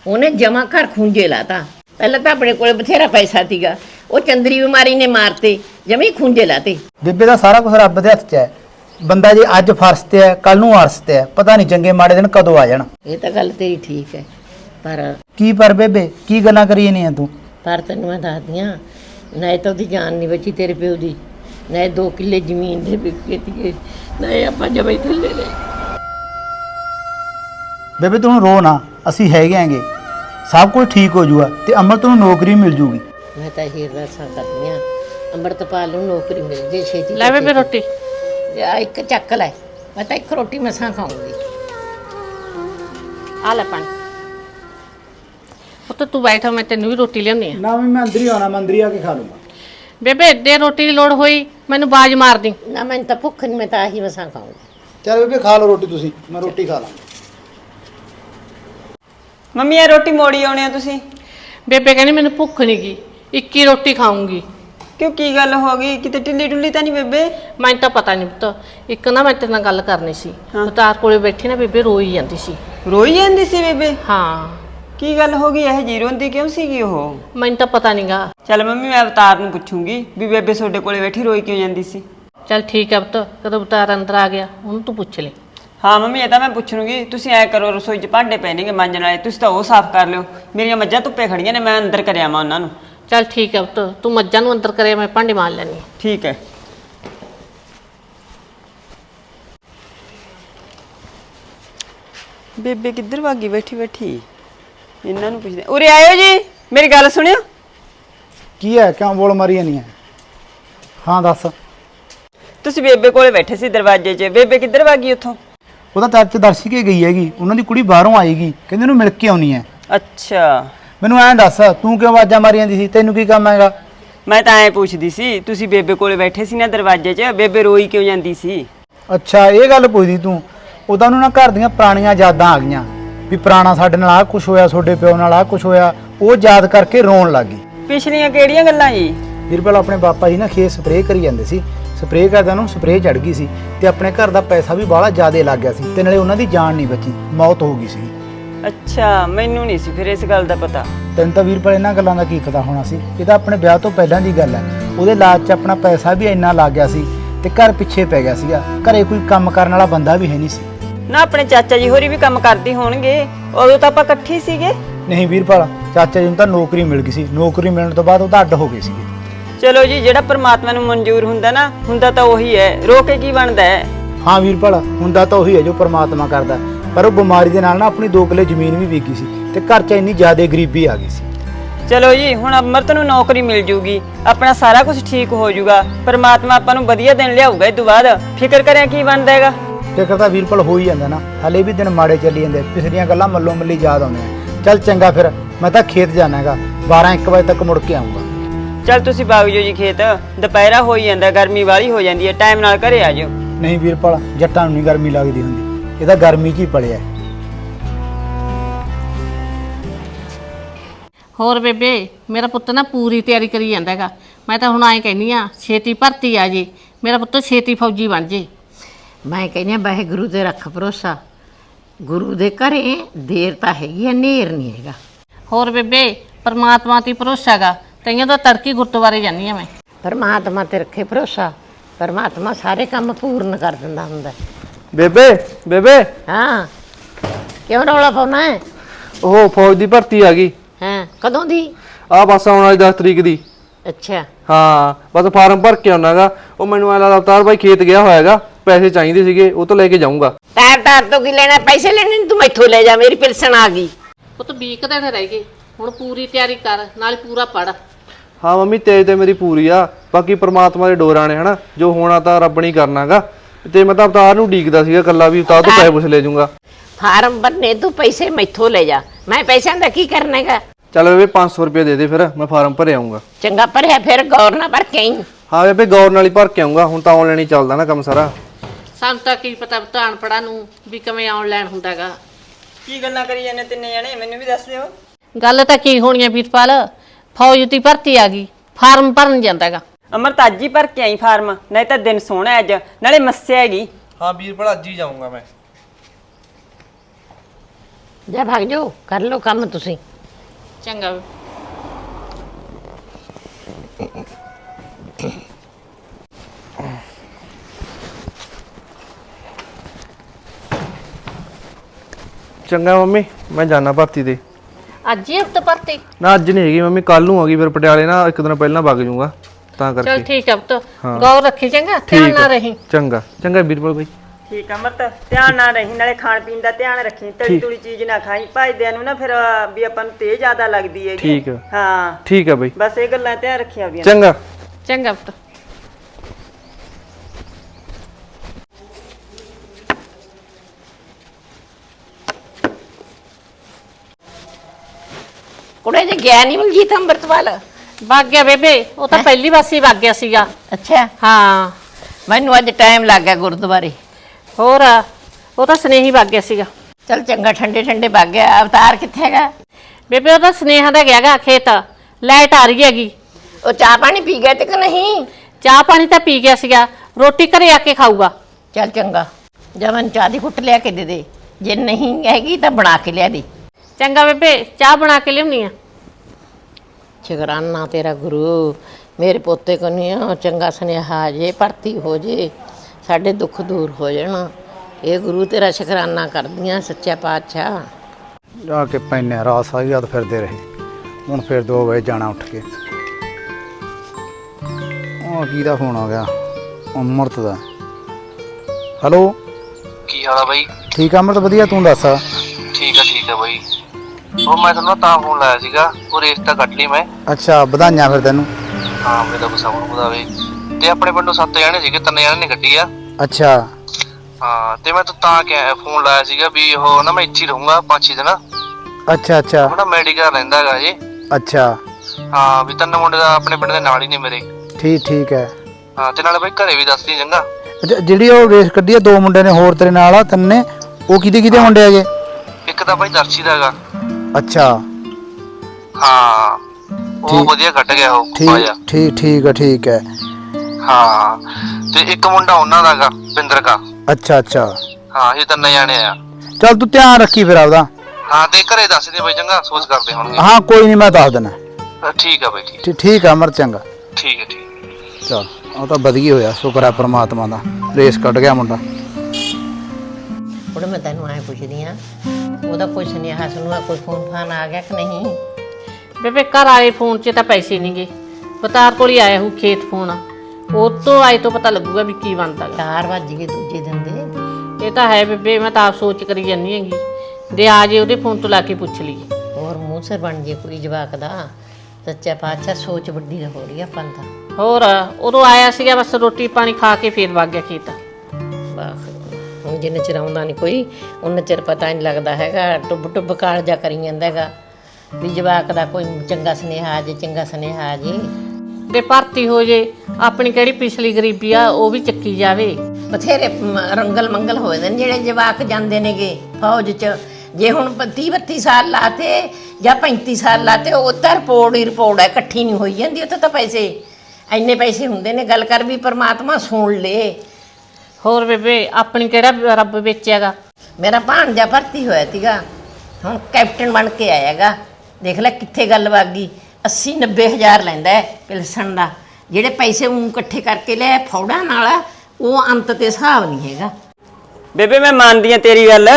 ਉਹਨੇ ਜਮਾ ਘਰ ਖੂੰਜੇ ਲਾਤਾ। ਪਹਿਲਾਂ ਤਾਂ ਆਪਣੇ ਕੋਲੇ ਬਥੇਰਾ ਪੈਸਾ ਸੀਗਾ। ਉਹ ਚੰਦਰੀ ਬਿਮਾਰੀ ਨੇ ਮਾਰਤੇ ਜਮੀ ਖੂੰਜੇ ਲਾਤੇ। ਬੇਬੇ ਦਾ ਸਾਰਾ ਕੁਝ ਰੱਬ ਦੇ ਹੱਥ 'ਚ ਹੈ। ਬੰਦਾ ਜੇ ਅੱਜ ਫਰਸ ਤੇ ਹੈ ਕੱਲ ਨੂੰ ਅਰਸ ਤੇ ਹੈ ਪਤਾ ਨਹੀਂ ਚੰਗੇ ਮਾੜੇ ਦਿਨ ਕਦੋਂ ਆ ਜਾਣ। ਇਹ ਤਾਂ ਗੱਲ ਤੇਰੀ ਠੀਕ ਹੈ। ਪਰ ਕੀ ਪਰ ਬੇਬੇ? ਕੀ ਗੱਲਾਂ ਕਰੀ ਨਹੀਂ ਤੂੰ? ਪਰ ਤੈਨੂੰ ਮੈਂ ਦੱਸਦੀਆਂ ਨਾ ਤਾਂ ਉਹਦੀ ਜਾਨ ਨਹੀਂ ਬਚੀ ਤੇਰੇ ਪਿਓ ਦੀ ਨਾ ਇਹ ਦੋ ਕਿੱਲੇ ਜ਼ਮੀਨ ਦੇ ਵਿਕੇ ਤੀਏ ਨਾ ਇਹ ਆਪਾਂ ਜਮੇ ਥੱਲੇ ਲੈ ਬੇਬੇ ਤੂੰ ਰੋ ਨਾ ਅਸੀਂ ਹੈਗੇ ਆਂਗੇ। ਸਭ ਕੁਝ ਠੀਕ ਹੋ ਜੂਗਾ ਤੇ ਅਮਰ ਤੈਨੂੰ ਨੌਕਰੀ ਮਿਲ ਜੂਗੀ। ਮੈਂ ਤਾਂ ਹੀਰ ਰਸਾ ਕਰਦੀਆਂ ਅੰਮ੍ਰਿਤਪਾਲ ਨੂੰ ਨੌਕਰੀ ਮਿਲ ਜੇ ਛੇਤੀ ਲੈ ਬੇਬੇ ਰੋਟੀ। ਆ ਇੱਕ ਚੱਕ ਲੈ ਮੈਂ ਤਾਂ ਇੱਕ ਰੋਟੀ ਮਸਾਂ ਖਾਊਂਗੀ। ਆ ਲੈ ਪਾਣੀ। ਪੁੱਤ ਤੂੰ ਬੈਠਾ ਮੈਂ ਤੈਨੂੰ ਵੀ ਰੋਟੀ ਲਿਆਉਣੀ ਆ ਨਾ ਮੈਂ ਅੰਦਰ ਹੀ ਆਉਣਾ ਮੈਂ ਅੰਦਰ ਹੀ ਆ ਕੇ ਖਾ ਲੂੰਗਾ ਬੇਬੇ ਦੇ ਰੋਟੀ ਦੀ ਲੋੜ ਹੋਈ ਮੈਨੂੰ ਬਾਜ ਮਾਰ ਦੀ। ਨਾ ਮੈਨੂੰ ਤਾਂ ਭੁੱਖ ਨਹੀਂ ਮੈਂ ਤਾਂ ਆਹੀ ਮਸਾਂ ਖਾਊਂਗੀ। ਚਲ ਬੇਬੇ ਖਾ ਲਓ ਰੋਟੀ ਤੁਸੀਂ ਮੈਂ ਰੋਟੀ ਖਾ ਲਾਂ। ਮੰਮੀ ਇਹ ਰੋਟੀ ਮੋੜੀ ਆਉਣੇ ਆ ਤੁਸੀਂ? ਬੇਬੇ ਕਹਿੰਦੀ ਮੈਨੂੰ ਭੁੱਖ ਨਹੀਂ ਗਈ ਇੱਕ ਹੀ ਰੋਟੀ ਖਾਊਂਗੀ। ਕਿਉਂ ਕੀ ਗੱਲ ਹੋ ਗਈ? ਕਿਤੇ ਢਿੱਲੀ ਢੁੱਲੀ ਤਾਂ ਨਹੀਂ ਬੇਬੇ? ਮੈਨੂੰ ਤਾਂ ਪਤਾ ਨਹੀਂ ਪੁੱਤ ਇੱਕ ਨਾ ਮੈਂ ਤੇਰੇ ਨਾਲ ਗੱਲ ਕਰਨੀ ਸੀ। ਉਤਾਰ ਕੋਲੇ ਬੈਠੀ ਨਾ ਬੇਬੇ ਰੋਈ ਜਾਂਦੀ ਸੀ। ਰੋਈ ਜਾਂਦੀ ਸੀ ਬੇਬੇ? ਹਾਂ। ਕੀ ਗੱਲ ਹੋ ਗਈ? ਇਹ ਜੀਰੋ ਦੀ ਕਿਉਂ ਸੀਗੀ ਉਹ? ਮੈਨੂੰ ਤਾਂ ਪਤਾ ਨਹੀਂਗਾ ਚੱਲ ਮੰਮੀ ਮੈਂ ਅਵਤਾਰ ਨੂੰ ਪੁੱਛੂੰਗੀ ਵੀ ਬੇਬੇ ਤੁਹਾਡੇ ਕੋਲੇ ਬੈਠੀ ਰੋਈ ਕਿਉਂ ਜਾਂਦੀ ਸੀ? ਚੱਲ ਠੀਕ ਹੈ ਪੁੱਤ ਕਦੋਂ ਉਤਾਰ ਅੰਦਰ ਆ ਗਿਆ ਉਹਨੂੰ ਤੂੰ ਪੁੱਛ ਲੈ। ਹਾਂ ਮੰਮੀ ਇਹ ਤਾਂ ਮੈਂ ਪੁੱਛਣਗੀ। ਤੁਸੀਂ ਐ ਕਰੋ ਰਸੋਈ 'ਚ ਭਾਂਡੇ ਪਏ ਨੇਗੇ ਮਾਂਜਣ ਵਾਲੇ ਤੁਸੀਂ ਤਾਂ ਉਹ ਸਾਫ਼ ਕਰ ਲਿਓ। ਮੇਰੀਆਂ ਮੱਝਾਂ ਧੁੱਪੇ ਖੜੀਆਂ ਨੇ ਮੈਂ ਅੰਦਰ ਕਰਿਆ ਮੈਂ ਉਹਨਾਂ ਨੂੰ। ਚੱਲ ਠੀਕ ਹੈ ਪੁੱਤ ਤੂੰ ਮੱਝਾਂ ਨੂੰ ਅੰਦਰ ਕਰਿਆ ਮੈਂ ਭਾਂਡੇ ਮਾਰ ਲੈਣੀ ਠੀਕ ਹੈ। ਬੇਬੇ ਕਿੱਧਰ ਭਾਗੀ ਬੈਠੀ ਬੈਠੀ ਇਹਨਾਂ ਨੂੰ ਪੁੱਛਦੇ। ਉਰੇ ਆਇਓ ਜੀ ਮੇਰੀ ਗੱਲ ਸੁਣਿਓ। ਕੀ ਹੈ? ਕਿਉਂ ਬੋਲ ਮਾਰੀ ਨਹੀਂ ਹੈ? ਹਾਂ ਦੱਸ। ਤੁਸੀਂ ਬੇਬੇ ਕੋਲੇ ਬੈਠੇ ਸੀ ਦਰਵਾਜ਼ੇ 'ਚ। ਬੇਬੇ ਕਿੱਧਰ ਭਾਗੀ ਉੱਥੋਂ? ਉਹਦਾ ਚਾਚੇ ਦਰਸ਼ੀ ਕੇ ਗਈ ਹੈਗੀ। ਉਹਨਾਂ ਦੀ ਕੁੜੀ ਬਾਹਰੋਂ ਆਏਗੀ। ਕਹਿੰਦੇ ਉਹਨੂੰ ਮਿਲ ਕੇ ਆਉਣੀ ਹੈ। ਅੱਛਾ। ਮੈਨੂੰ ਐਂ ਦੱਸ ਤੂੰ ਕਿਉਂ ਆਵਾਜ਼ਾਂ ਮਾਰੀ ਜਾਂਦੀ ਸੀ? ਤੈਨੂੰ ਕੀ ਕੰਮ ਹੈਗਾ? ਮੈਂ ਤਾਂ ਐਂ ਪੁੱਛਦੀ ਸੀ ਤੁਸੀਂ ਬੇਬੇ ਕੋਲੇ ਬੈਠੇ ਸੀ ਨਾ ਦਰਵਾਜ਼ੇ 'ਚ ਬੇਬੇ ਰੋਈ ਕਿਉਂ ਜਾਂਦੀ ਸੀ? ਅੱਛਾ ਇਹ ਗੱਲ ਪੁੱਛਦੀ ਤੂੰ। ਉਹਦਾ ਨੂੰ ਨਾ ਘਰ ਦੀਆਂ ਪੁਰਾਣੀਆਂ ਯਾਦਾਂ ਆ ਗਈਆਂ। ਵੀ ਪੁਰਾਣਾ ਸਾਡੇ ਨਾਲ ਆ ਕੁਝ ਹੋਇਆ ਤੁਹਾਡੇ ਪਿਓ ਨਾਲ ਆ ਕੁਝ ਹੋਇਆ ਉਹ ਯਾਦ ਕਰਕੇ ਰੋਣ ਲੱਗ ਗਈ। ਪਿਛਲੀਆਂ ਕਿਹੜੀਆਂ ਗੱਲਾਂ ਜੀ? ਵੀਰਪਾਲ ਆਪਣੇ ਪਾਪਾ ਜੀ ਨਾ ਖੇਤ ਸਪਰੇਅ ਕਰੀ ਜਾਂਦੇ ਸੀ। ਸਪਰੇਅ ਕਰਦਿਆਂ ਨੂੰ ਸਪਰੇਅ ਚੜ ਗਈ ਸੀ ਤੇ ਆਪਣੇ ਘਰ ਦਾ ਪੈਸਾ ਵੀ ਬਾਹਲਾ ਜ਼ਿਆਦੇ ਲੱਗ ਗਿਆ ਸੀ ਤੇ ਨਾਲੇ ਉਹਨਾਂ ਦੀ ਜਾਨ ਨਹੀਂ ਬਚੀ ਮੌਤ ਹੋ ਗਈ ਸੀ। ਅੱਛਾ ਮੈਨੂੰ ਨਹੀਂ ਸੀ ਫਿਰ ਇਸ ਗੱਲ ਦਾ ਪਤਾ। ਤੈਨੂੰ ਤਾਂ ਵੀਰਪਾਲ ਇਹਨਾਂ ਗੱਲਾਂ ਦਾ ਕੀ ਪਤਾ ਹੋਣਾ ਸੀ ਇਹ ਤਾਂ ਆਪਣੇ ਵਿਆਹ ਤੋਂ ਪਹਿਲਾਂ ਦੀ ਗੱਲ ਹੈ। ਉਹਦੇ ਲਾਜ 'ਚ ਆਪਣਾ ਪੈਸਾ ਵੀ ਇੰਨਾ ਲੱਗ ਗਿਆ ਸੀ ਤੇ ਘਰ ਪਿੱਛੇ ਪੈ ਗਿਆ ਸੀਗਾ ਘਰੇ ਕੋਈ ਕੰਮ ਕਰਨ ਵਾਲਾ ਬੰਦਾ ਵੀ ਹੈ ਨਹੀਂ ਸੀ। ਨਾ ਆਪਣੇ ਚਾਚਾ ਜੀ ਹੋਰੀ ਵੀ ਕੰਮ ਕਰਦੇ ਹੋਣਗੇ। ਉਦੋਂ ਤਾਂ ਆਪਾਂ ਇਕੱਠੇ ਹੀ ਸੀਗੇ। ਨਹੀਂ ਵੀਰਪਾਲ ਚਾਚਾ ਜੀ ਨੂੰ ਤਾਂ ਨੌਕਰੀ ਮਿਲ ਗਈ ਸੀ। ਨੌਕਰੀ ਮਿਲਣ ਤੋਂ ਬਾਅਦ ਉਹ ਤਾਂ ਅੱਡ ਹੋ ਗਏ ਸੀਗੇ। ਚਲੋ ਜੀ ਜਿਹੜਾ ਪ੍ਰਮਾਤਮਾ ਨੂੰ ਮਨਜ਼ੂਰ ਹੁੰਦਾ ਨਾ ਹੁੰਦਾ ਤਾਂ ਉਹੀ ਹੈ। ਰੋ ਕੇ ਕੀ ਬਣਦਾ ਹੈ? ਹਾਂ ਵੀਰਪਾਲ ਹੁੰਦਾ ਤਾਂ ਉਹੀ ਹੈ ਜੋ ਪ੍ਰਮਾਤਮਾ ਕਰਦਾ। ਪਰ ਉਹ ਬਿਮਾਰੀ ਦੇ ਨਾਲ ਨਾ ਆਪਣੀ ਦੋ ਕਿੱਲੇ ਜ਼ਮੀਨ ਵੀ ਵੇਚੀ ਸੀ ਤੇ ਘਰ 'ਚ ਇੰਨੀ ਜ਼ਿਆਦਾ ਗਰੀਬੀ ਆ ਗਈ ਸੀ। ਚਲੋ ਜੀ ਹੁਣ ਅਮਰਤ ਨੂੰ ਨੌਕਰੀ ਮਿਲ ਜੂਗੀ। ਆਪਣਾ ਸਾਰਾ ਕੁਝ ਠੀਕ ਹੋ ਜਾਊਗਾ ਪ੍ਰਮਾਤਮਾ ਆਪਾਂ ਨੂੰ ਵਧੀਆ ਦਿਨ ਲਿਆਊਗਾ। ਇਸ ਤੋਂ ਬਾਅਦ ਫਿਕਰ ਕਰਿਆ ਕੀ ਬਣਦਾ ਹੈਗਾ? ਜੇਕਰ ਤਾਂ ਵੀਰਪਾਲ ਹੋ ਹੀ ਜਾਂਦਾ ਨਾ। ਹਲੇ ਵੀ ਦਿਨ ਮਾੜੇ ਚੱਲੀ ਜਾਂਦੇ ਪਿਛਲੀਆਂ ਗੱਲਾਂ ਮੱਲੋ ਮੱਲੀ ਯਾਦ ਆਉਂਦੀਆਂ। ਚੱਲ ਚੰਗਾ ਫਿਰ ਮੈਂ ਤਾਂ ਖੇਤ ਜਾਣਾ ਹੈਗਾ। 12 1 ਵਜੇ ਤੱਕ ਮੁੜ ਕੇ ਆਉਂਗਾ ਚਲ ਤੁਸੀਂ ਬਾਗ ਜੋ ਜੀ ਖੇਤ। ਦੁਪਹਿਰਾ ਹੋ ਹੀ ਜਾਂਦਾ ਗਰਮੀ ਵਾਲੀ ਹੋ ਜਾਂਦੀ ਹੈ। ਟਾਈਮ ਨਾਲ ਘਰੇ ਆ ਜਾਓ ਨਹੀਂ ਵੀਰਪਾਲ ਜੱਟਾਂ ਨੂੰ ਨਹੀਂ ਗਰਮੀ ਲੱਗਦੀ ਹੁੰਦੀ। ਇਹ ਤਾਂ ਗਰਮੀ 'ਚ ਹੀ ਪਲਿਆ। ਹੋਰ ਬੇਬੇ ਮੇਰਾ ਪੁੱਤ ਨਾ ਪੂਰੀ ਤਿਆਰੀ ਕਰੀ ਜਾਂਦਾ ਹੈਗਾ। ਮੈਂ ਤਾਂ ਹੁਣ ਐਂ ਕਹਿੰਨੀ ਆ ਛੇਤੀ ਭਰਤੀ ਆ ਜੇ। ਮੇਰਾ ਪੁੱਤ ਛੇਤੀ ਫੌਜੀ ਬਣ ਜੇ। ਮੈਂ ਕਹਿੰਦੀ ਹਾਂ, ਵਾਹਿਗੁਰੂ ਤੇ ਰੱਖ ਭਰੋਸਾ। ਗੁਰੂ ਦੇ ਘਰੇ ਦੇਰ ਤਾਂ ਹੈਗੀ ਆ ਨੇਰ ਨਹੀਂ ਹੈਗਾ। ਹੋਰ ਬੇਬੇ ਪਰਮਾਤਮਾ ਤੇ ਭਰੋਸਾ ਹੈਗਾ। ਤਈਆਂ ਤਾਂ ਤੜਕੀ ਗੁਰਦੁਆਰੇ ਜਾਂਦੀ ਆ ਮੈਂ। ਪਰਮਾਤਮਾ ਤੇ ਰੱਖੇ ਭਰੋਸਾ। ਪਰਮਾਤਮਾ ਸਾਰੇ ਕੰਮ ਪੂਰਨ ਕਰ ਦਿੰਦਾ ਹੁੰਦਾ। ਹੈ। ਬੇਬੇ ਬੇਬੇ। ਹਾਂ। ਕਿਉਂ ਰੌਲਾ ਪਾਉਣਾ ਹੈ? ਉਹ ਫੌਜ ਦੀ ਭਰਤੀ ਆ ਗਈ। ਹਾਂ ਕਦੋਂ ਦੀ? ਆ ਬਸ ਆਉਣ ਵਾਲੀ 10 ਤਰੀਕ ਦੀ। ਅੱਛਾ। ਹਾਂ ਬਸ ਫਾਰਮ ਭਰ ਕੇ ਆਉਣਾਗਾ। ਉਹ ਮੈਨੂੰ ਐ ਲੱਗਦਾ ਅਵਤਾਰ ਬਾਈ ਖੇਤ ਗਿਆ ਹੋਇਆਗਾ। ਪੈਸੇ ਚਾਹੀਦੇ ਸੀਗੇ ਉਹ ਤੋਂ ਲੈ ਕੇ ਜਾਊਂਗਾ। ਤਾਰ ਤਾਰ ਤੋਂ ਕੀ ਲੈਣਾ ਪੈਸੇ ਲੈਣੇ ਨੀ, ਤੂੰ ਮੈਥੋਂ ਲੈ ਜਾ ਮੇਰੀ ਪਿਲਸਣ ਆ ਗਈ। ਪੁੱਤ 20 ਦਿਨ ਰਹਿ ਗਏ ਹੁਣ ਪੂਰੀ ਤਿਆਰੀ ਕਰ ਨਾਲ ਪੂਰਾ ਪੜ ਹਾਂ ਮੰਮੀ ਤੇਜ ਤੇ ਮੇਰੀ ਪੂਰੀ ਆ ਬਾਕੀ ਪ੍ਰਮਾਤਮਾ ਦੇ ਡੋਰਾਂ ਨੇ ਹਨਾ? ਜੋ ਹੋਣਾ ਤਾਂ ਰੱਬ ਨੇ ਹੀ ਕਰਨਾਗਾ ਤੇ ਮੈਂ ਤਾਂ ਅਵਤਾਰ ਨੂੰ ਡੀਕਦਾ ਸੀਗਾ ਕੱਲਾ ਵੀ ਉਤਾਰ ਤੋਂ ਪੈਸੇ ਪੁੱਛ ਲੈ ਜਾਊਂਗਾ। ਫਾਰਮ ਭਰਨੇ ਤੂੰ ਪੈਸੇ ਮੈਥੋਂ ਲੈ ਜਾ। ਮੈਂ ਪੈਸਿਆਂ ਦਾ ਕੀ ਕਰਨਾ ਹੈਗਾ? ਚੱਲ ਬੇਬੇ 500 ਰੁਪਏ ਦੇ ਦੇ ਫਿਰ ਮੈਂ ਫਾਰਮ ਭਰੇ ਆਉਂਗਾ ਚੰਗਾ ਭਰਿਆ ਫਿਰ ਗੌਰ ਨਾ ਭਰ ਕੇ ਆਈ। ਹਾਂ ਬੇਬੇ ਗੌਰ ਨਾਲ ਹੀ ਭਰ ਕੇ ਆਉਂਗਾ ਹੁਣ ਤਾਂ ਆਨਲਾਈਨ ਹੀ ਚੱਲਦਾ ਨਾ ਕੰਮ ਸਾਰਾ। ਸਾਨੂੰ ਤਾਂ ਕੀ ਪਤਾ ਧਾਨ ਪੜਾ ਨੂੰ ਵੀ ਕਿਵੇਂ ਆਨਲਾਈਨ ਹੁੰਦਾ ਹੈਗਾ ਕੀ ਗੱਲਾਂ ਕਰੀ ਜਾਂਦੇ ਤਿੰਨੇ ਜਣੇ? ਮੈਨੂੰ ਵੀ ਦੱਸ ਦਿਓ। ਗੱਲ ਤਾਂ ਕੀ ਹੋਣੀ ਹੈ ਵੀਰਪਾਲ ਫੌਜ ਦੀ ਭਰਤੀ ਆ ਗਈ ਫਾਰਮ ਭਰਨ ਜਾਂਦਾ ਹੈਗਾ ਅਮਰਤ ਅੱਜ ਹੀ ਭਰ ਕੇ ਆਈ ਫਾਰਮ ਨਹੀਂ ਤਾਂ ਦਿਨ ਸੋਹਣਾ ਅੱਜ ਨਾਲੇ ਮੱਸਿਆ ਹੈਗੀ। ਹਾਂ ਵੀਰਪਾਲ ਅੱਜ ਹੀ ਜਾਊਂਗਾ ਮੈਂ। ਜਾ ਭਾਗ ਜਾਓ ਕਰ ਲਓ ਕੰਮ ਤੁਸੀਂ। ਚੰਗਾ। ਚੰਗਾ ਮੰਮੀ ਮੈਂ ਜਾਣਾ ਭਰਤੀ ਤੇ। ਅੱਜ ਹੀ ਹਫਤ ਭਰਤੀ? ਨਾ ਅੱਜ ਨਹੀਂ ਹੈਗੀ ਮੰਮੀ ਕੱਲ ਨੂੰ ਆ ਗਈ ਫਿਰ ਪਟਿਆਲੇ ਨਾ ਇੱਕ ਦਿਨ ਪਹਿਲਾਂ ਵਗ ਜਾਊਂਗਾ ਤਾਂ ਚਲ ਕਰਕੇ ਠੀਕ ਹੈ ਪੁੱਤ ਹਾਂ। ਗੌਰ ਰੱਖੀ ਚੰਗਾ ਧਿਆਨ ਠੀਕ ਹੈ। ਰਹੀਂ। ਚੰਗਾ ਚੰਗਾ ਵੀਰਪਾਲ ਬਾਈ। ਠੀਕ ਆ ਅਮਰਤ ਧਿਆਨ ਨਾਲ ਰਹੀ ਨਾਲੇ ਖਾਣ ਪੀਣ ਦਾ ਧਿਆਨ ਰੱਖੀ ਤਲੀ ਠੀਕ। ਤੁਲੀ ਚੀਜ਼ ਨਾ ਖਾਈ ਭਾਈਦਿਆਂ ਨੂੰ ਨਾ ਫਿਰ ਅਹ, ਵੀ ਆਪਾਂ ਨੂੰ ਤੇਜ਼ ਜ਼ਿਆਦਾ ਲੱਗਦੀ ਹੈਗੀ। ਠੀਕ ਹੈ। ਹਾਂ। ਠੀਕ ਹੈ ਬਾਈ। ਬਸ ਇਹ ਗੱਲਾਂ ਧਿਆਨ ਰੱਖੀਆਂ ਵੀ ਚੰਗਾ। ਚੰਗਾ ਪੁੱਤ। ਕੁੜੇ ਜੇ ਗਿਆ ਨਹੀਂ ਮਲਜੀਤ ਅੰਮ੍ਰਿਤਪਾਲ ਵਗ ਗਿਆ ਬੇਬੇ ਉਹ ਤਾਂ ਪਹਿਲੀ ਵਾਸੀ ਵਗ ਗਿਆ ਸੀਗਾ। ਅੱਛਾ। ਹਾਂ। ਮੈਨੂੰ ਅੱਜ ਟਾਈਮ ਲੱਗ ਗਿਆ ਗੁਰਦੁਆਰੇ। ਹੋਰ ਉਹ ਤਾਂ ਸਨੇਹੀ ਵਗ ਗਿਆ ਸੀਗਾ। ਚਲ ਚੰਗਾ ਠੰਡੇ ਠੰਡੇ ਭੱਗ ਗਿਆ। ਅਵਤਾਰ ਕਿੱਥੇ ਹੈਗਾ? ਬੇਬੇ ਉਹਦਾ ਸਨੇਹਾ ਦਾ ਗਿਆਗਾ ਖੇਤ। ਲਾਈਟ ਆ ਰਹੀ ਹੈਗੀ। ਉਹ ਚਾਹ ਪਾਣੀ ਪੀ ਗਿਆ ਤੇ ਕਿ ਨਹੀਂ? ਚਾਹ ਪਾਣੀ ਤਾਂ ਪੀ ਗਿਆ ਸੀਗਾ। ਰੋਟੀ ਘਰੇ ਆ ਕੇ ਖਾਊਗਾ। ਚਲ ਚੰਗਾ। ਜਮਨ ਚਾਹ ਦੀ ਕੁੱਟ ਲਿਆ ਕੇ ਦੇ ਦੇ। ਜੇ ਨਹੀਂ ਹੈਗੀ ਤਾਂ ਬਣਾ ਕੇ ਲਿਆ ਦੇ। ਚੰਗਾ ਬੇਬੇ ਚਾਹ ਬਣਾ ਕੇ ਲਿਆਉਣੀ ਆ। ਸ਼ੁਕਰਾਨਾ ਤੇਰਾ ਗੁਰੂ ਮੇਰੇ ਪੋਤੇ ਕੋ ਨਹੀਂ ਚੰਗਾ ਸੁਨੇਹਾ ਜੇ ਭਰਤੀ ਹੋ ਜੇ ਸਾਡੇ ਦੁੱਖ ਦੂਰ ਹੋ ਜਾਣ। ਇਹ ਗੁਰੂ ਤੇਰਾ ਸ਼ੁਕਰਾਨਾ ਕਰਦੀਆਂ ਸੱਚਾ ਪਾਤਸ਼ਾਹ। ਜਾ ਕੇ ਪੈਨੇ ਰਾਤ ਸਾਰੀ ਰਾਤ ਫਿਰਦੇ ਰਹੇ। ਹੁਣ ਫਿਰ 2 ਵਜੇ ਜਾਣਾ ਉੱਠ ਕੇ। ਉਹ ਕੀ ਦਾ ਫੋਨ ਆ ਗਿਆ? ਅਮਰਤ ਦਾ। ਹੈਲੋ ਕੀ ਹਾਲ ਆ ਬਾਈ? ਠੀਕ ਆ ਅਮਰਤ ਵਧੀਆ ਤੂੰ ਦੱਸ? ਠੀਕ ਆ ਠੀਕ ਆ ਬਾਈ। ਉਹ ਮੈਂ ਤੁਹਾਨੂੰ ਤਾਂ ਫੋਨ ਲਾਇਆ ਸੀਗਾ ਉਹ ਰੇਸ ਤਾਂ ਕੱਢ ਲਈ ਮੈਂ। ਅੱਛਾ ਵਧਾਈਆਂ ਫਿਰ ਤੈਨੂੰ। ਹਾਂ ਮੇਰਾ ਬਸ ਹੁਣ ਬਤਾਵੇ ਤੇ ਆਪਣੇ ਪਿੰਡੋਂ ਸੱਤ ਜਾਣੇ ਸੀਗੇ ਤਿੰਨ ਜਾਣੇ ਨੇ ਗੱਡੀ ਆ। ਅੱਛਾ। ਹਾਂ ਤੇ ਮੈਂ ਤਾਂ ਤਾਂ ਕਿ ਫੋਨ ਲਾਇਆ ਸੀਗਾ ਵੀ ਉਹ ਨਾ ਮੈਂ ਇੱਥੇ ਹੀ ਰਹੂੰਗਾ ਪੰਜ ਛੇ ਦਿਨ। ਅੱਛਾ ਅੱਛਾ। ਉਹ ਨਾ ਮੈਡੀਕਲ ਰਹਿੰਦਾ ਹੈਗਾ ਜੀ। ਅੱਛਾ। ਹਾਂ ਵੀ ਤਿੰਨ ਮੁੰਡੇ ਦਾ ਆਪਣੇ ਪਿੰਡ ਦੇ ਨਾਲ ਹੀ ਨੇ ਮੇਰੇ। ਠੀਕ ਠੀਕ ਹੈ। ਹਾਂ ਤੇ ਨਾਲੇ ਬਈ ਘਰੇ ਵੀ ਦੱਸ ਦੀ ਚੰਗਾ। ਅੱਛਾ ਜਿਹੜੀ ਉਹ ਰੇਸ ਕੱਢੀ ਆ ਦੋ ਮੁੰਡੇ ਨੇ ਹੋਰ ਤੇਰੇ ਨਾਲ ਆ ਤੰਨੇ ਉਹ ਕਿਹਦੇ ਕਿਹਦੇ ਮੁੰਡੇ ਹੈਗੇ? ਇੱਕ ਤਾਂ ਬਾਈ ਦਰਸ਼ੀ ਦਾ ਹੈਗਾ। ਅੱਛਾ। ਹਾਂ। ਉਹ ਠੀਕ। ਵਧੀਆ ਕੱਢ ਗਿਆ ਉਹ ਠੀਕ ਠੀਕ ਠੀਕ ਹੈ ਠੀਕ ਹੈ। ਹਾਂ। ਤੇ ਇੱਕ ਮੁੰਡਾ ਉਹਨਾਂ ਦਾ ਹੈਗਾ ਬਿੰਦਰ ਕਾ। ਅੱਛਾ ਅੱਛਾ। ਹਾਂ ਇਹ ਤਿੰਨ ਜਾਣੇ ਆ। ਚੱਲ ਤੂੰ ਧਿਆਨ ਰੱਖੀ ਫਿਰ ਆਪਦਾ। ਹਾਂ ਤੇ ਘਰੇ ਦੱਸ ਦੇ ਬਈ ਚੰਗਾ? ਸੋਚ ਕਰਦੇ ਹੋਣਗੇ ਹਾਂ ਕੋਈ ਨਹੀਂ ਮੈਂ ਦੱਸ ਦੇਣਾ ਠੀਕ ਆ ਬਈ ਠੀਕ। ਠੀਕ ਠੀਕ ਆ ਅਮਰ ਚੰਗਾ। ਠੀਕ ਹੈ ਠੀਕ। ਚਲ ਉਹ ਤਾਂ ਵਧੀਆ ਹੋਇਆ ਸ਼ੁਕਰ ਹੈ ਪ੍ਰਮਾਤਮਾ ਦਾ। ਰੇਸ ਕੱਢ ਗਿਆ ਮੁੰਡਾ। ਹੁਣ ਮੈਂ ਤੈਨੂੰ ਐ ਪੁੱਛਦੀ ਆ ਉਹਦਾ ਕੋਈ ਸੁਨੇਹਾ ਸੁਨੂਆ ਕੋਈ ਫੋਨ ਫਾਨ ਆ ਗਿਆ ਕਿ ਨਹੀਂ? ਬੇਬੇ ਘਰ ਆਏ ਫੋਨ 'ਚ ਤਾਂ ਪੈਸੇ ਨਹੀਂਗੇ ਪਤਾਰ ਕੋਲ ਹੀ ਆਇਆ ਹੂ ਖੇਤ ਫੋਨ। ਉਹ ਤੋਂ ਆਏ ਤੋਂ ਪਤਾ ਲੱਗੂਗਾ ਵੀ ਕੀ ਬਣਦਾ ਗਾ। ਵੱਜ ਗਏ ਦੂਜੇ ਦਿਨ ਦੇ। ਇਹ ਤਾਂ ਹੈ ਬੇਬੇ ਮੈਂ ਤਾਂ ਆਪ ਸੋਚ ਕਰੀ ਜਾਂਦੀ ਹੈਗੀ। ਦੇ ਆ ਜੇ ਉਹਦੇ ਫੋਨ ਤੋਂ ਲਾ ਕੇ ਪੁੱਛ ਲਈ ਹੋਰ ਮੂੰਹ ਸਿਰ ਬਣ ਜੇ ਕੋਈ ਜਵਾਕ ਦਾ। ਸੱਚਾ ਪਾਤਸ਼ਾਹ ਸੋਚ ਵੱਡੀ ਹੋ ਰਹੀ ਆ ਪੰਥ ਹੋਰ ਉਦੋਂ ਆਇਆ ਸੀਗਾ ਬਸ ਰੋਟੀ ਪਾਣੀ ਖਾ ਕੇ ਫੇਰ ਵਗ ਗਿਆ ਖੇਤ। ਵਾਹ। ਜਿੰਨੇ ਚਿਰ ਆਉਂਦਾ ਨਹੀਂ ਕੋਈ ਉਹਨਾਂ ਚਿਰ ਪਤਾ ਨਹੀਂ ਲੱਗਦਾ ਹੈਗਾ ਟੁੱਬ ਟੁੱਬ ਕਾਲਜਾ ਕਰੀ ਜਾਂਦਾ ਹੈਗਾ। ਵੀ ਜਵਾਕ ਦਾ ਕੋਈ ਚੰਗਾ ਸੁਨੇਹਾ ਆ ਜੇ ਚੰਗਾ ਸੁਨੇਹਾ ਆ ਜੇ। ਤੇ ਭਰਤੀ ਹੋ ਜੇ ਆਪਣੀ ਕਿਹੜੀ ਪਿਛਲੀ ਗਰੀਬੀ ਆ ਉਹ ਵੀ ਚੱਕੀ ਜਾਵੇ। ਬਥੇਰੇ ਮ- ਰੰਗਲ ਮੰਗਲ ਹੋਏ ਨੇ ਜਿਹੜੇ ਜਵਾਕ ਜਾਂਦੇ ਨੇਗੇ ਫੌਜ 'ਚ। ਜੇ ਹੁਣ 30 32 ਸਾਲ ਲਾਤੇ ਜਾਂ 35 ਸਾਲ ਲਾਤੇ ਉਹ ਤਾਂ ਰਿਪੋਰਟ ਹੀ ਰਿਪੋਰਟ ਹੈ ਇਕੱਠੀ ਨਹੀਂ ਹੋਈ ਜਾਂਦੀ ਉੱਥੇ ਤਾਂ ਪੈਸੇ ਇੰਨੇ ਪੈਸੇ ਹੁੰਦੇ ਨੇ। ਗੱਲ ਕਰ ਵੀ ਪਰਮਾਤਮਾ ਸੁਣ ਲੇ। ਹੋਰ ਬੇਬੇ ਆਪਣੀ ਕਿਹੜਾ ਰੱਬ ਵੇਚਿਆਗਾ? ਮੇਰਾ ਭਾਣਜਾ ਭਰਤੀ ਹੋਇਆ ਸੀਗਾ। ਹੁਣ ਕੈਪਟਨ ਬਣ ਕੇ ਆਏਗਾ ਦੇਖ ਲੈ ਕਿੱਥੇ ਗੱਲ ਵਗ ਗਈ। 80 90 ਹਜ਼ਾਰ ਲੈਂਦਾ ਹੈ ਪਿਲਸਣ ਦਾ। ਜਿਹੜੇ ਪੈਸੇ ਉਹ ਇਕੱਠੇ ਕਰਕੇ ਲਿਆ ਫੌੜਾਂ ਨਾਲ ਉਹ ਅੰਤ ਤੇ ਹਿਸਾਬ ਨਹੀਂ ਹੈਗਾ। ਬੇਬੇ ਮੈਂ ਮੰਨਦੀ ਆ ਤੇਰੀ ਗੱਲ।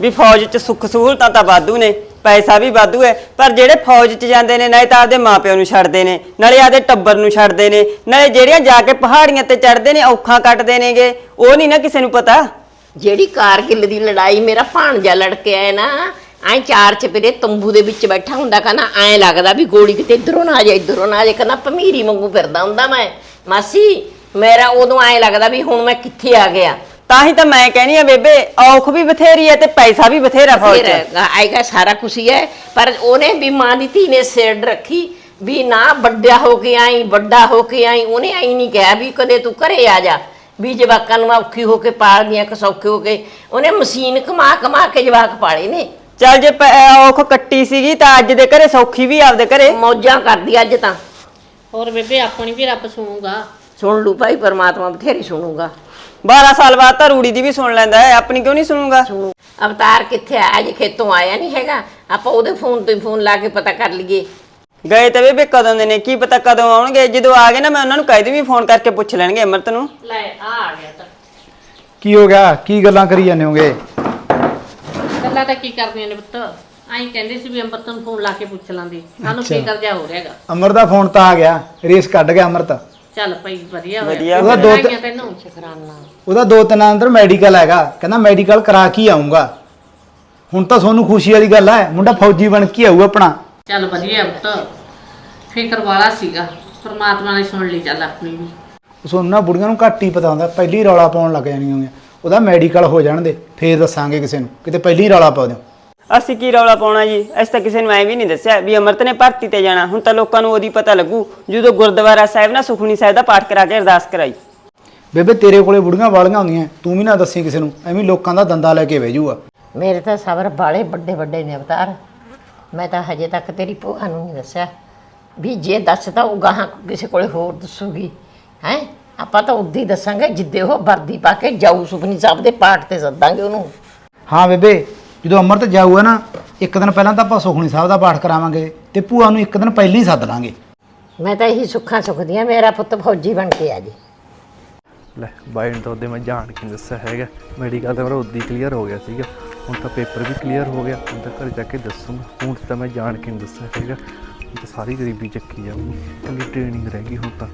ਵੀ ਫੌਜ 'ਚ ਸੁੱਖ ਸਹੂਲਤਾਂ ਤਾਂ ਵਾਧੂ ਨੇ। ਪੈਸਾ ਵੀ ਵਾਧੂ ਹੈ, ਪਰ ਜਿਹੜੇ ਫੌਜ 'ਚ ਜਾਂਦੇ ਨੇ, ਨਾਲੇ ਤਾਂ ਆਪਦੇ ਮਾਪਿਆਂ ਨੂੰ ਛੱਡਦੇ ਨੇ, ਨਾਲੇ ਆਪਦੇ ਟੱਬਰ ਨੂੰ ਛੱਡਦੇ ਨੇ, ਨਾਲੇ ਜਿਹੜੀਆਂ ਜਾ ਕੇ ਪਹਾੜੀਆਂ ਤੇ ਚੜਦੇ ਨੇ, ਔਖਾ ਕੱਟਦੇ ਨੇਗੇ, ਉਹ ਨਹੀਂ ਨਾ ਕਿਸੇ ਨੂੰ ਪਤਾ। ਜਿਹੜੀ ਕਾਰਗਿਲ ਦੀ ਲੜਾਈ ਮੇਰਾ ਭਾਣਜਾ ਲੜ ਕੇ ਆਇਆ ਨਾ, ਐ ਚਾਰ ਚਪੇਰੇ ਤੰਬੂ ਦੇ ਵਿੱਚ ਬੈਠਾ ਹੁੰਦਾ, ਕਹਿੰਦਾ ਐ ਲੱਗਦਾ ਵੀ ਗੋਲੀ ਕਿਤੇ ਇਧਰੋਂ ਨਾ ਆ ਜਾਏ, ਇਧਰੋਂ ਨਾ ਆ ਜਾਏ, ਕਹਿੰਦਾ ਭਮੀਰੀ ਵਾਂਗੂ ਫਿਰਦਾ ਹੁੰਦਾ ਮੈਂ। ਮਾਸੀ, ਮੇਰਾ ਉਦੋਂ ਐ ਲੱਗਦਾ ਵੀ ਹੁਣ ਮੈਂ ਕਿੱਥੇ ਆ ਗਿਆ। ਤਾਂ ਹੀ ਤਾਂ ਮੈਂ ਕਹਿਣੀ ਆ ਬੇਬੇ ਔਖ ਵੀ ਬਥੇਰੀ ਹੈ ਤੇ ਪੈਸਾ ਵੀ ਬਥੇਰਾ ਫੌਜ 'ਚ। ਫਿਰ ਆਏਗਾ ਸਾਰਾ ਕੁਛ ਹੀ ਹੈ। ਪਰ ਉਹਨੇ ਵੀ ਮਾਂ ਦੀ ਧੀ ਨੇ ਸਿਰ ਰੱਖੀ ਵੀ ਨਾ ਵੱਡਾ ਹੋ ਕੇ ਆਈ ਵੱਡਾ ਹੋ ਕੇ ਆਈ। ਉਹਨੇ ਆਈ ਨਹੀਂ ਕਿਹਾ ਵੀ ਕਦੇ ਤੂੰ ਘਰੇ ਆ ਜਾ ਵੀ ਜਵਾਕਾਂ ਨੂੰ ਔਖੀ ਹੋ ਕੇ ਪਾਲਦੀਆਂ ਕਿ ਸੌਖੇ ਹੋ ਕੇ। ਉਹਨੇ ਮਸ਼ੀਨ ਕਮਾ ਕਮਾ ਕੇ ਜਵਾਕ ਪਾਲੇ ਨੇ। ਚੱਲ ਜੇ ਪ- ਔਖ ਕੱਟੀ ਸੀਗੀ ਤਾਂ ਅੱਜ ਦੇ ਘਰੇ ਸੌਖੀ ਵੀ ਆਪਦੇ ਘਰੇ। ਮੌਜਾਂ ਕਰਦੀ ਅੱਜ ਤਾਂ। ਹੋਰ ਬੇਬੇ ਆਪਣੀ ਵੀ ਰੱਬ ਸੁਣੂਗਾ। ਸੁਣ ਲੂ ਭਾਈ ਪਰਮਾਤਮਾ ਬਥੇਰੀ ਸੁਣੂਗਾ। 12 ਸਾਲ ਬਾਅਦ ਤਾਂ ਰੂੜੀ ਦੀ ਵੀ ਸੁਣ ਲੈਂਦਾ ਹੈ ਆਪਣੀ ਕਿਉਂ ਨਹੀਂ ਸੁਣੂਗਾ? ਸੁਣੂ। ਅਵਤਾਰ ਕਿੱਥੇ ਆਇਆ ਜੇ ਖੇਤੋਂ ਆਇਆ ਨਹੀਂ ਹੈਗਾ? ਆਪਾਂ ਉਹਦੇ ਫੋਨ ਤੋਂ ਹੀ ਫੋਨ ਲਾ ਕੇ ਪਤਾ ਕਰ ਲਈਏ। ਗਏ ਤੇ ਬੇਬੇ ਕਦੋਂ ਦੇ ਨੇ ਕੀ ਪਤਾ ਕਦੋਂ ਆਉਣਗੇ? ਜਦੋਂ ਆ ਗਏ ਨਾ ਮੈਂ ਉਹਨਾਂ ਨੂੰ ਕਹਿ ਦੂੰ ਵੀ ਫੋਨ ਕਰਕੇ ਪੁੱਛ ਲੈਣਗੇ ਅਮਰਤ ਨੂੰ। ਲੈ ਆ ਆ ਗਿਆ ਤਾਂ। ਕੀ ਹੋ ਗਿਆ? ਕੀ ਗੱਲਾਂ ਕਰੀ ਜਾਂਦੇ ਹੋਗੇ? ਗੱਲਾਂ ਤਾਂ ਕੀ ਕਰਦੀਆਂ ਨੇ ਪੁੱਤ? ਆਈ ਕਹਿੰਦੇ ਸੀ ਵੀ ਅੰਮ੍ਰਿਤ ਨੂੰ ਫੋਨ ਲਾ ਕੇ ਪੁੱਛ ਲਾਂਦੇ ਸਾਨੂੰ ਅੱਛਾ। ਫਿਕਰ ਜਾ ਹੋ ਰਿਹਾਗਾ ਅਮਰ ਦਾ ਫੋਨ ਤਾਂ ਆ ਗਿਆ। ਰੇਸ ਕੱਢ ਗਿਆ ਅਮਰਤ। ਚੱਲ ਭਾਈ ਵਧੀਆ ਵਧੀਆ। ਉਹਦਾ ਦੋ ਤੈਨੂੰ ਉਹਦਾ ਦੋ ਤਿੰਨ ਅੰਦਰ ਮੈਡੀਕਲ ਹੈਗਾ। ਕਹਿੰਦਾ ਮੈਡੀਕਲ ਕਰਾ ਕੇ ਹੀ ਆਉਂਗਾ ਹੁਣ ਤਾਂ ਤੁਹਾਨੂੰ ਖੁਸ਼ੀ ਵਾਲੀ ਗੱਲ ਹੈ ਮੁੰਡਾ ਫੌਜੀ ਬਣ ਕੇ ਆਊ ਆਪਣਾ। ਚੱਲ ਵਧੀਆ ਪੁੱਤ। ਫਿਕਰ ਵਾਲਾ ਸੀਗਾ। ਪਰਮਾਤਮਾ ਨੇ ਸੁਣ ਲਈ ਚੱਲ ਆਪਣੀ ਵੀ। ਤੁਹਾਨੂੰ ਨਾ ਬੁੜੀਆਂ ਨੂੰ ਘੱਟ ਹੀ ਪਤਾ ਹੁੰਦਾ। ਪਹਿਲੀ ਰੌਲਾ ਪਾਉਣ ਲੱਗ ਜਾਣੀਆਂ ਹੋਈਆਂ ਉਹਦਾ ਮੈਡੀਕਲ ਹੋ ਜਾਣ ਦੇ। ਫੇਰ ਦੱਸਾਂਗੇ ਕਿਸੇ ਨੂੰ। ਕਿਤੇ ਪਹਿਲੀ ਰੌਲਾ ਪਾ ਦਿਓ। ਅਸੀਂ ਕੀ ਰੌਲਾ ਪਾਉਣਾ ਜੀ? ਅਸੀਂ ਤਾਂ ਕਿਸੇ ਨੂੰ ਐ ਵੀ ਨਹੀਂ ਦੱਸਿਆ ਵੀ ਅਮਰਤ ਨੇ ਭਰਤੀ ਤੇ ਜਾਣਾ। ਹੁਣ ਤਾਂ ਲੋਕਾਂ ਨੂੰ ਉਹਦੀ ਪਤਾ ਲੱਗੂ ਜਦੋਂ ਗੁਰਦੁਆਰਾ ਸਾਹਿਬ ਨਾ ਸੁਖਣੀ ਸਾਹਿਬ ਦਾ ਪਾਠ ਕਰਾ ਕੇ ਅਰਦਾਸ ਕਰਾਈ। ਬੇਬੇ ਤੇਰੇ ਕੋਲੇ ਬੁੜੀਆਂ ਵਾਲੀਆਂ ਹੁੰਦੀਆਂ ਤੂੰ ਵੀ ਨਾ ਦੱਸੀ ਕਿਸੇ ਨੂੰ ਐਵੇਂ ਲੋਕਾਂ ਦਾ ਦੰਦਾ ਲੈ ਕੇ ਵੇਜੂਗਾ ਮੇਰੇ ਤਾਂ ਸਬਰ ਬਾਲੇ ਵੱਡੇ ਵੱਡੇ ਨੇ ਅਵਤਾਰ। ਮੈਂ ਤਾਂ ਹਜੇ ਤੱਕ ਤੇਰੀ ਭੂਆ ਨੂੰ ਨਹੀਂ ਦੱਸਿਆ ਵੀ ਜੇ ਦੱਸਦਾ ਉਹ ਗਾਹਾਂ ਕਿਸੇ ਕੋਲੇ ਹੋਰ ਦੱਸੂਗੀ। ਹੈ? ਆਪਾਂ ਤਾਂ ਉਦੋਂ ਹੀ ਦੱਸਾਂਗੇ ਜਿੱਦੇ ਉਹ ਵਰਦੀ ਪਾ ਕੇ ਜਾਊ ਸੁਖਨੀ ਸਾਹਿਬ ਦੇ ਪਾਠ ਤੇ ਸੱਦਾਂਗੇ ਉਹਨੂੰ। ਹਾਂ ਬੇਬੇ ਜਦੋਂ ਅਮਰਤ ਜਾਊਗਾ ਨਾ ਇੱਕ ਦਿਨ ਪਹਿਲਾਂ ਤਾਂ ਆਪਾਂ ਸੁਖਣੀ ਸਾਹਿਬ ਦਾ ਪਾਠ ਕਰਾਵਾਂਗੇ ਤੇ ਭੂਆ ਨੂੰ ਇੱਕ ਦਿਨ ਪਹਿਲਾਂ ਹੀ ਸੱਦ ਲਾਂਗੇ। ਮੈਂ ਤਾਂ ਇਹੀ ਸੁੱਖਾਂ ਸੁਖਦੀ ਆ ਮੇਰਾ ਪੁੱਤ ਫੌਜੀ ਬਣ ਕੇ ਆ ਜੀ। ਲੈ ਬਾਈ ਨੂੰ ਤਾਂ ਉਹਦੇ ਮੈਂ ਜਾਣ ਕੇ ਨੀ ਦੱਸਿਆ ਹੈਗਾ ਮੈਡੀਕਲ ਤਾਂ ਮੇਰਾ ਉਦੋਂ ਹੀ ਕਲੀਅਰ ਹੋ ਗਿਆ ਸੀਗਾ। ਹੁਣ ਤਾਂ ਪੇਪਰ ਵੀ ਕਲੀਅਰ ਹੋ ਗਿਆ ਹੁਣ ਤਾਂ ਘਰ ਜਾ ਕੇ ਦੱਸੂਗਾ। ਹੁਣ ਤਾਂ ਮੈਂ ਜਾਣ ਕੇ ਨੀ ਦੱਸਿਆ ਹੈਗਾ ਹੁਣ ਤਾਂ ਸਾਰੀ ਗਰੀਬੀ ਚੱਕੀ ਜਾਊਗੀ ਕੱਲੀ ਟ੍ਰੇਨਿੰਗ ਰਹਿ ਗਈ ਹੁਣ ਤਾਂ।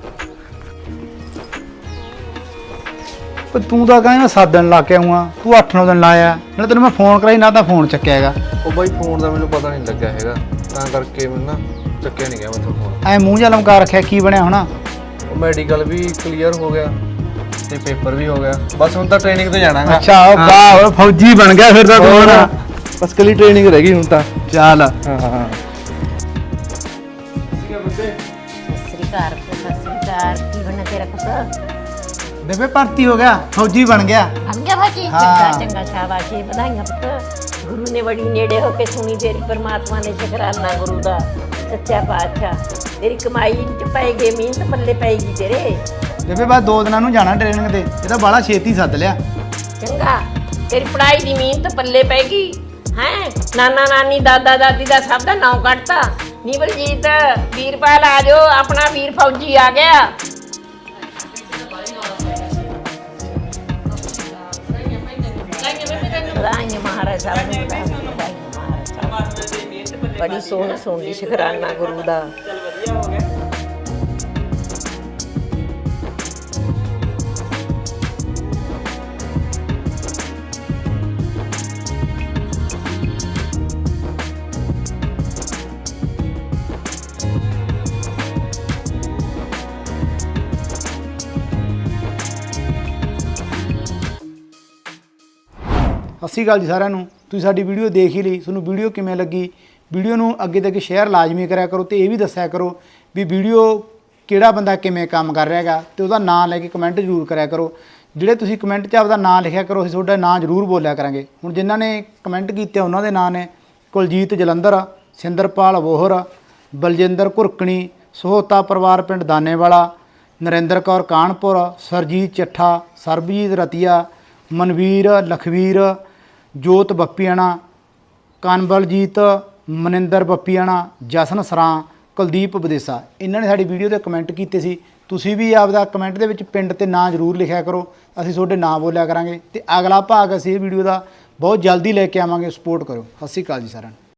ਪਰ ਤੂੰ ਤਾਂ ਕਹਿੰਦਾ ਮੈਂ 7 ਦਿਨ ਲਾ ਕੇ ਆਉਂਗਾ ਤੂੰ 8-9 ਦਿਨ ਲਾਇਆ ਨਾਲੇ ਤੈਨੂੰ ਮੈਂ ਫੋਨ ਕਰਾਈ ਨਾ ਤਾਂ ਫੋਨ ਚੱਕਿਆ ਹੈਗਾ। ਉਹ ਬਾਈ ਫੋਨ ਦਾ ਮੈਨੂੰ ਪਤਾ ਨਹੀਂ ਲੱਗਾ ਹੈਗਾ ਤਾਂ ਕਰਕੇ ਮੈਨੂੰ ਨਾ ਚੱਕਿਆ ਨਹੀਂ ਗਿਆ ਮੈਨੂੰ ਫੋਨ ਐ ਮੂੰਹ ਜਿਹਾ ਲਮਕਾ ਰੱਖਿਆ ਕੀ ਬਣਿਆ ਹੋਣਾ? ਉਹ ਮੈਡੀਕਲ ਵੀ ਕਲੀਅਰ ਹੋ ਗਿਆ ਤੇ ਪੇਪਰ ਵੀ ਹੋ ਗਿਆ। ਬਸ ਹੁਣ ਤਾਂ ਟ੍ਰੇਨਿੰਗ ਤੇ ਜਾਣਾਗਾ ਅੱਛਾ ਉਹ ਵਾਹ ਉਹ ਫੌਜੀ ਬਣ ਗਿਆ ਫਿਰ ਤਾਂ ਤੂੰ ਨਾ ਬਸ ਕਲੀ ਟ੍ਰੇਨਿੰਗ ਰਹਿ ਗਈ ਹੁਣ ਤਾਂ। ਚੱਲ। ਹਾਂ ਹਾਂ ਸ੍ਰੀ ਅਕਾਲ ਸਤਿ ਸ੍ਰੀ ਅਕਾਲ ਕੀ ਬਣਾ ਤੇਰਾ ਕੁਛ ਬੇਬੇ ਭਰਤੀ ਹੋ ਗਿਆ ਫੌਜੀ ਬਣ ਗਿਆ। ਅੰਗਿਆ ਭਾਜੀ ਹਾਂ। ਚੰਗਾ ਚੰਗਾ ਸ਼ਾਬਾਸ਼ ਵਧਾਈਆਂ ਪੁੱਤ। ਗੁਰੂ ਨੇ ਬੜੀ ਨੇੜੇ ਹੋ ਕੇ ਸੁਣੀ ਤੇਰੀ ਪਰਮਾਤਮਾ ਨੇ ਸ਼ੁਕਰਾਨਾ ਗੁਰੂ ਦਾ ਸੱਚਾ ਪਾਤਸ਼ਾਹ। ਤੇਰੀ ਕਮਾਈ ਚ ਪਏਗੇ ਮਿਹਨਤ ਪੱਲੇ ਪਏਗੀ ਤੇਰੇ। ਬੇਬੇ ਬਾਅਦ ਦੋ ਦਿਨਾਂ ਨੂੰ ਜਾਣਾ ਟ੍ਰੇਨਿੰਗ ਤੇ ਇਹ ਤਾਂ ਬਾਲਾ ਛੇਤੀ ਸੱਦ ਲਿਆ। ਚੰਗਾ ਤੇਰੀ ਪੜਾਈ ਦੀ ਮਿਹਨਤ ਪੱਲੇ ਪੈਗੀ ਹੈ ਨਾਨਾ ਨਾਨੀ ਦਾਦਾ ਦਾਦੀ ਦਾ ਸਭ ਦਾ ਨਾਂ ਕੱਢਤਾ। ਨੀਵਲਜੀਤ ਵੀਰਪਾਲ ਆ ਜਾਓ ਆਪਣਾ ਵੀਰ ਫੌਜੀ ਆ ਗਿਆ। ਵਧਾਈਆਂ ਮਹਾਰਾਜਾ ਨੂੰ। ਵਧਾਈਆਂ ਵਧਾਈਆਂ ਬੜੀ ਸੋਹਣੀ ਸੋਹਣੀ ਸ਼ੁਕਰਾਨਾ ਗੁਰੂ ਦਾ। ਸ਼੍ਰੀ ਅਕਾਲ ਜੀ ਸਾਰਿਆਂ ਨੂੰ। ਤੁਸੀਂ ਸਾਡੀ ਵੀਡੀਓ ਦੇਖ ਹੀ ਲਈ। ਤੁਹਾਨੂੰ ਵੀਡੀਓ ਕਿਵੇਂ ਲੱਗੀ? ਵੀਡੀਓ ਨੂੰ ਅੱਗੇ ਤੱਕ ਸ਼ੇਅਰ ਲਾਜ਼ਮੀ ਕਰਿਆ ਕਰੋ ਤੇ ਇਹ ਵੀ ਦੱਸਿਆ ਕਰੋ ਵੀ ਵੀਡੀਓ ਕਿਹੜਾ ਬੰਦਾ ਕਿਵੇਂ ਕੰਮ ਕਰ ਰਿਹਾ ਹੈਗਾ ਤੇ ਉਹਦਾ ਨਾਮ ਲੈ ਕੇ ਕਮੈਂਟ ਜ਼ਰੂਰ ਕਰਿਆ ਕਰੋ। ਜਿਹੜੇ ਤੁਸੀਂ ਕਮੈਂਟ 'ਚ ਆਪਦਾ ਨਾਮ ਲਿਖਿਆ ਕਰੋ, ਅਸੀਂ ਤੁਹਾਡਾ ਨਾਮ ਜ਼ਰੂਰ ਬੋਲਿਆ ਕਰਾਂਗੇ। ਹੁਣ ਜਿਨ੍ਹਾਂ ਨੇ ਕਮੈਂਟ ਕੀਤੇ, ਉਹਨਾਂ ਦੇ ਨਾਮ ਨੇ ਕੁਲਜੀਤ ਜਲੰਧਰ, ਸਿੰਦਰਪਾਲ ਵੋਹਰ, ਬਲਜਿੰਦਰ ਘੁਰਕਣੀ, ਸੋਹਤਾ ਪਰਿਵਾਰ ਪਿੰਡ ਦਾਨੇਵਾਲਾ, ਨਰਿੰਦਰ ਕੌਰ ਕਾਨਪੁਰ, ਸਰਜੀਤ ਚੱਠਾ, ਸਰਬਜੀਤ ਰਤੀਆ, ਮਨਵੀਰ, ਲਖਵੀਰ ਜੋਤ ਬੱਪੀਆਣਾ ਕਨਵਲਜੀਤ ਮਨਿੰਦਰ ਬੱਪੀਆਣਾ, ਜਸਨ ਸਰਾਂ, ਕੁਲਦੀਪ ਵਿਦੇਸਾ। ਇਹਨਾਂ ਨੇ ਸਾਡੀ ਵੀਡੀਓ ਤੇ ਕਮੈਂਟ ਕੀਤੇ ਸੀ। ਤੁਸੀਂ ਵੀ ਆਪਦਾ ਕਮੈਂਟ ਦੇ ਵਿੱਚ ਪਿੰਡ ਤੇ ਨਾਂ ਜ਼ਰੂਰ ਲਿਖਿਆ ਕਰੋ। ਅਸੀਂ ਤੁਹਾਡੇ ਨਾਂ ਬੋਲਿਆ ਕਰਾਂਗੇ। ਤੇ ਅਗਲਾ ਭਾਗ ਅਸੀਂ ਇਹ ਵੀਡੀਓ ਦਾ ਬਹੁਤ ਜਲਦੀ ਲੈ ਕੇ ਆਵਾਂਗੇ। ਸਪੋਰਟ ਕਰੋ ਸਤਿ ਸ਼੍ਰੀ ਅਕਾਲ ਜੀ ਸਾਰਿਆਂ ਨੂੰ।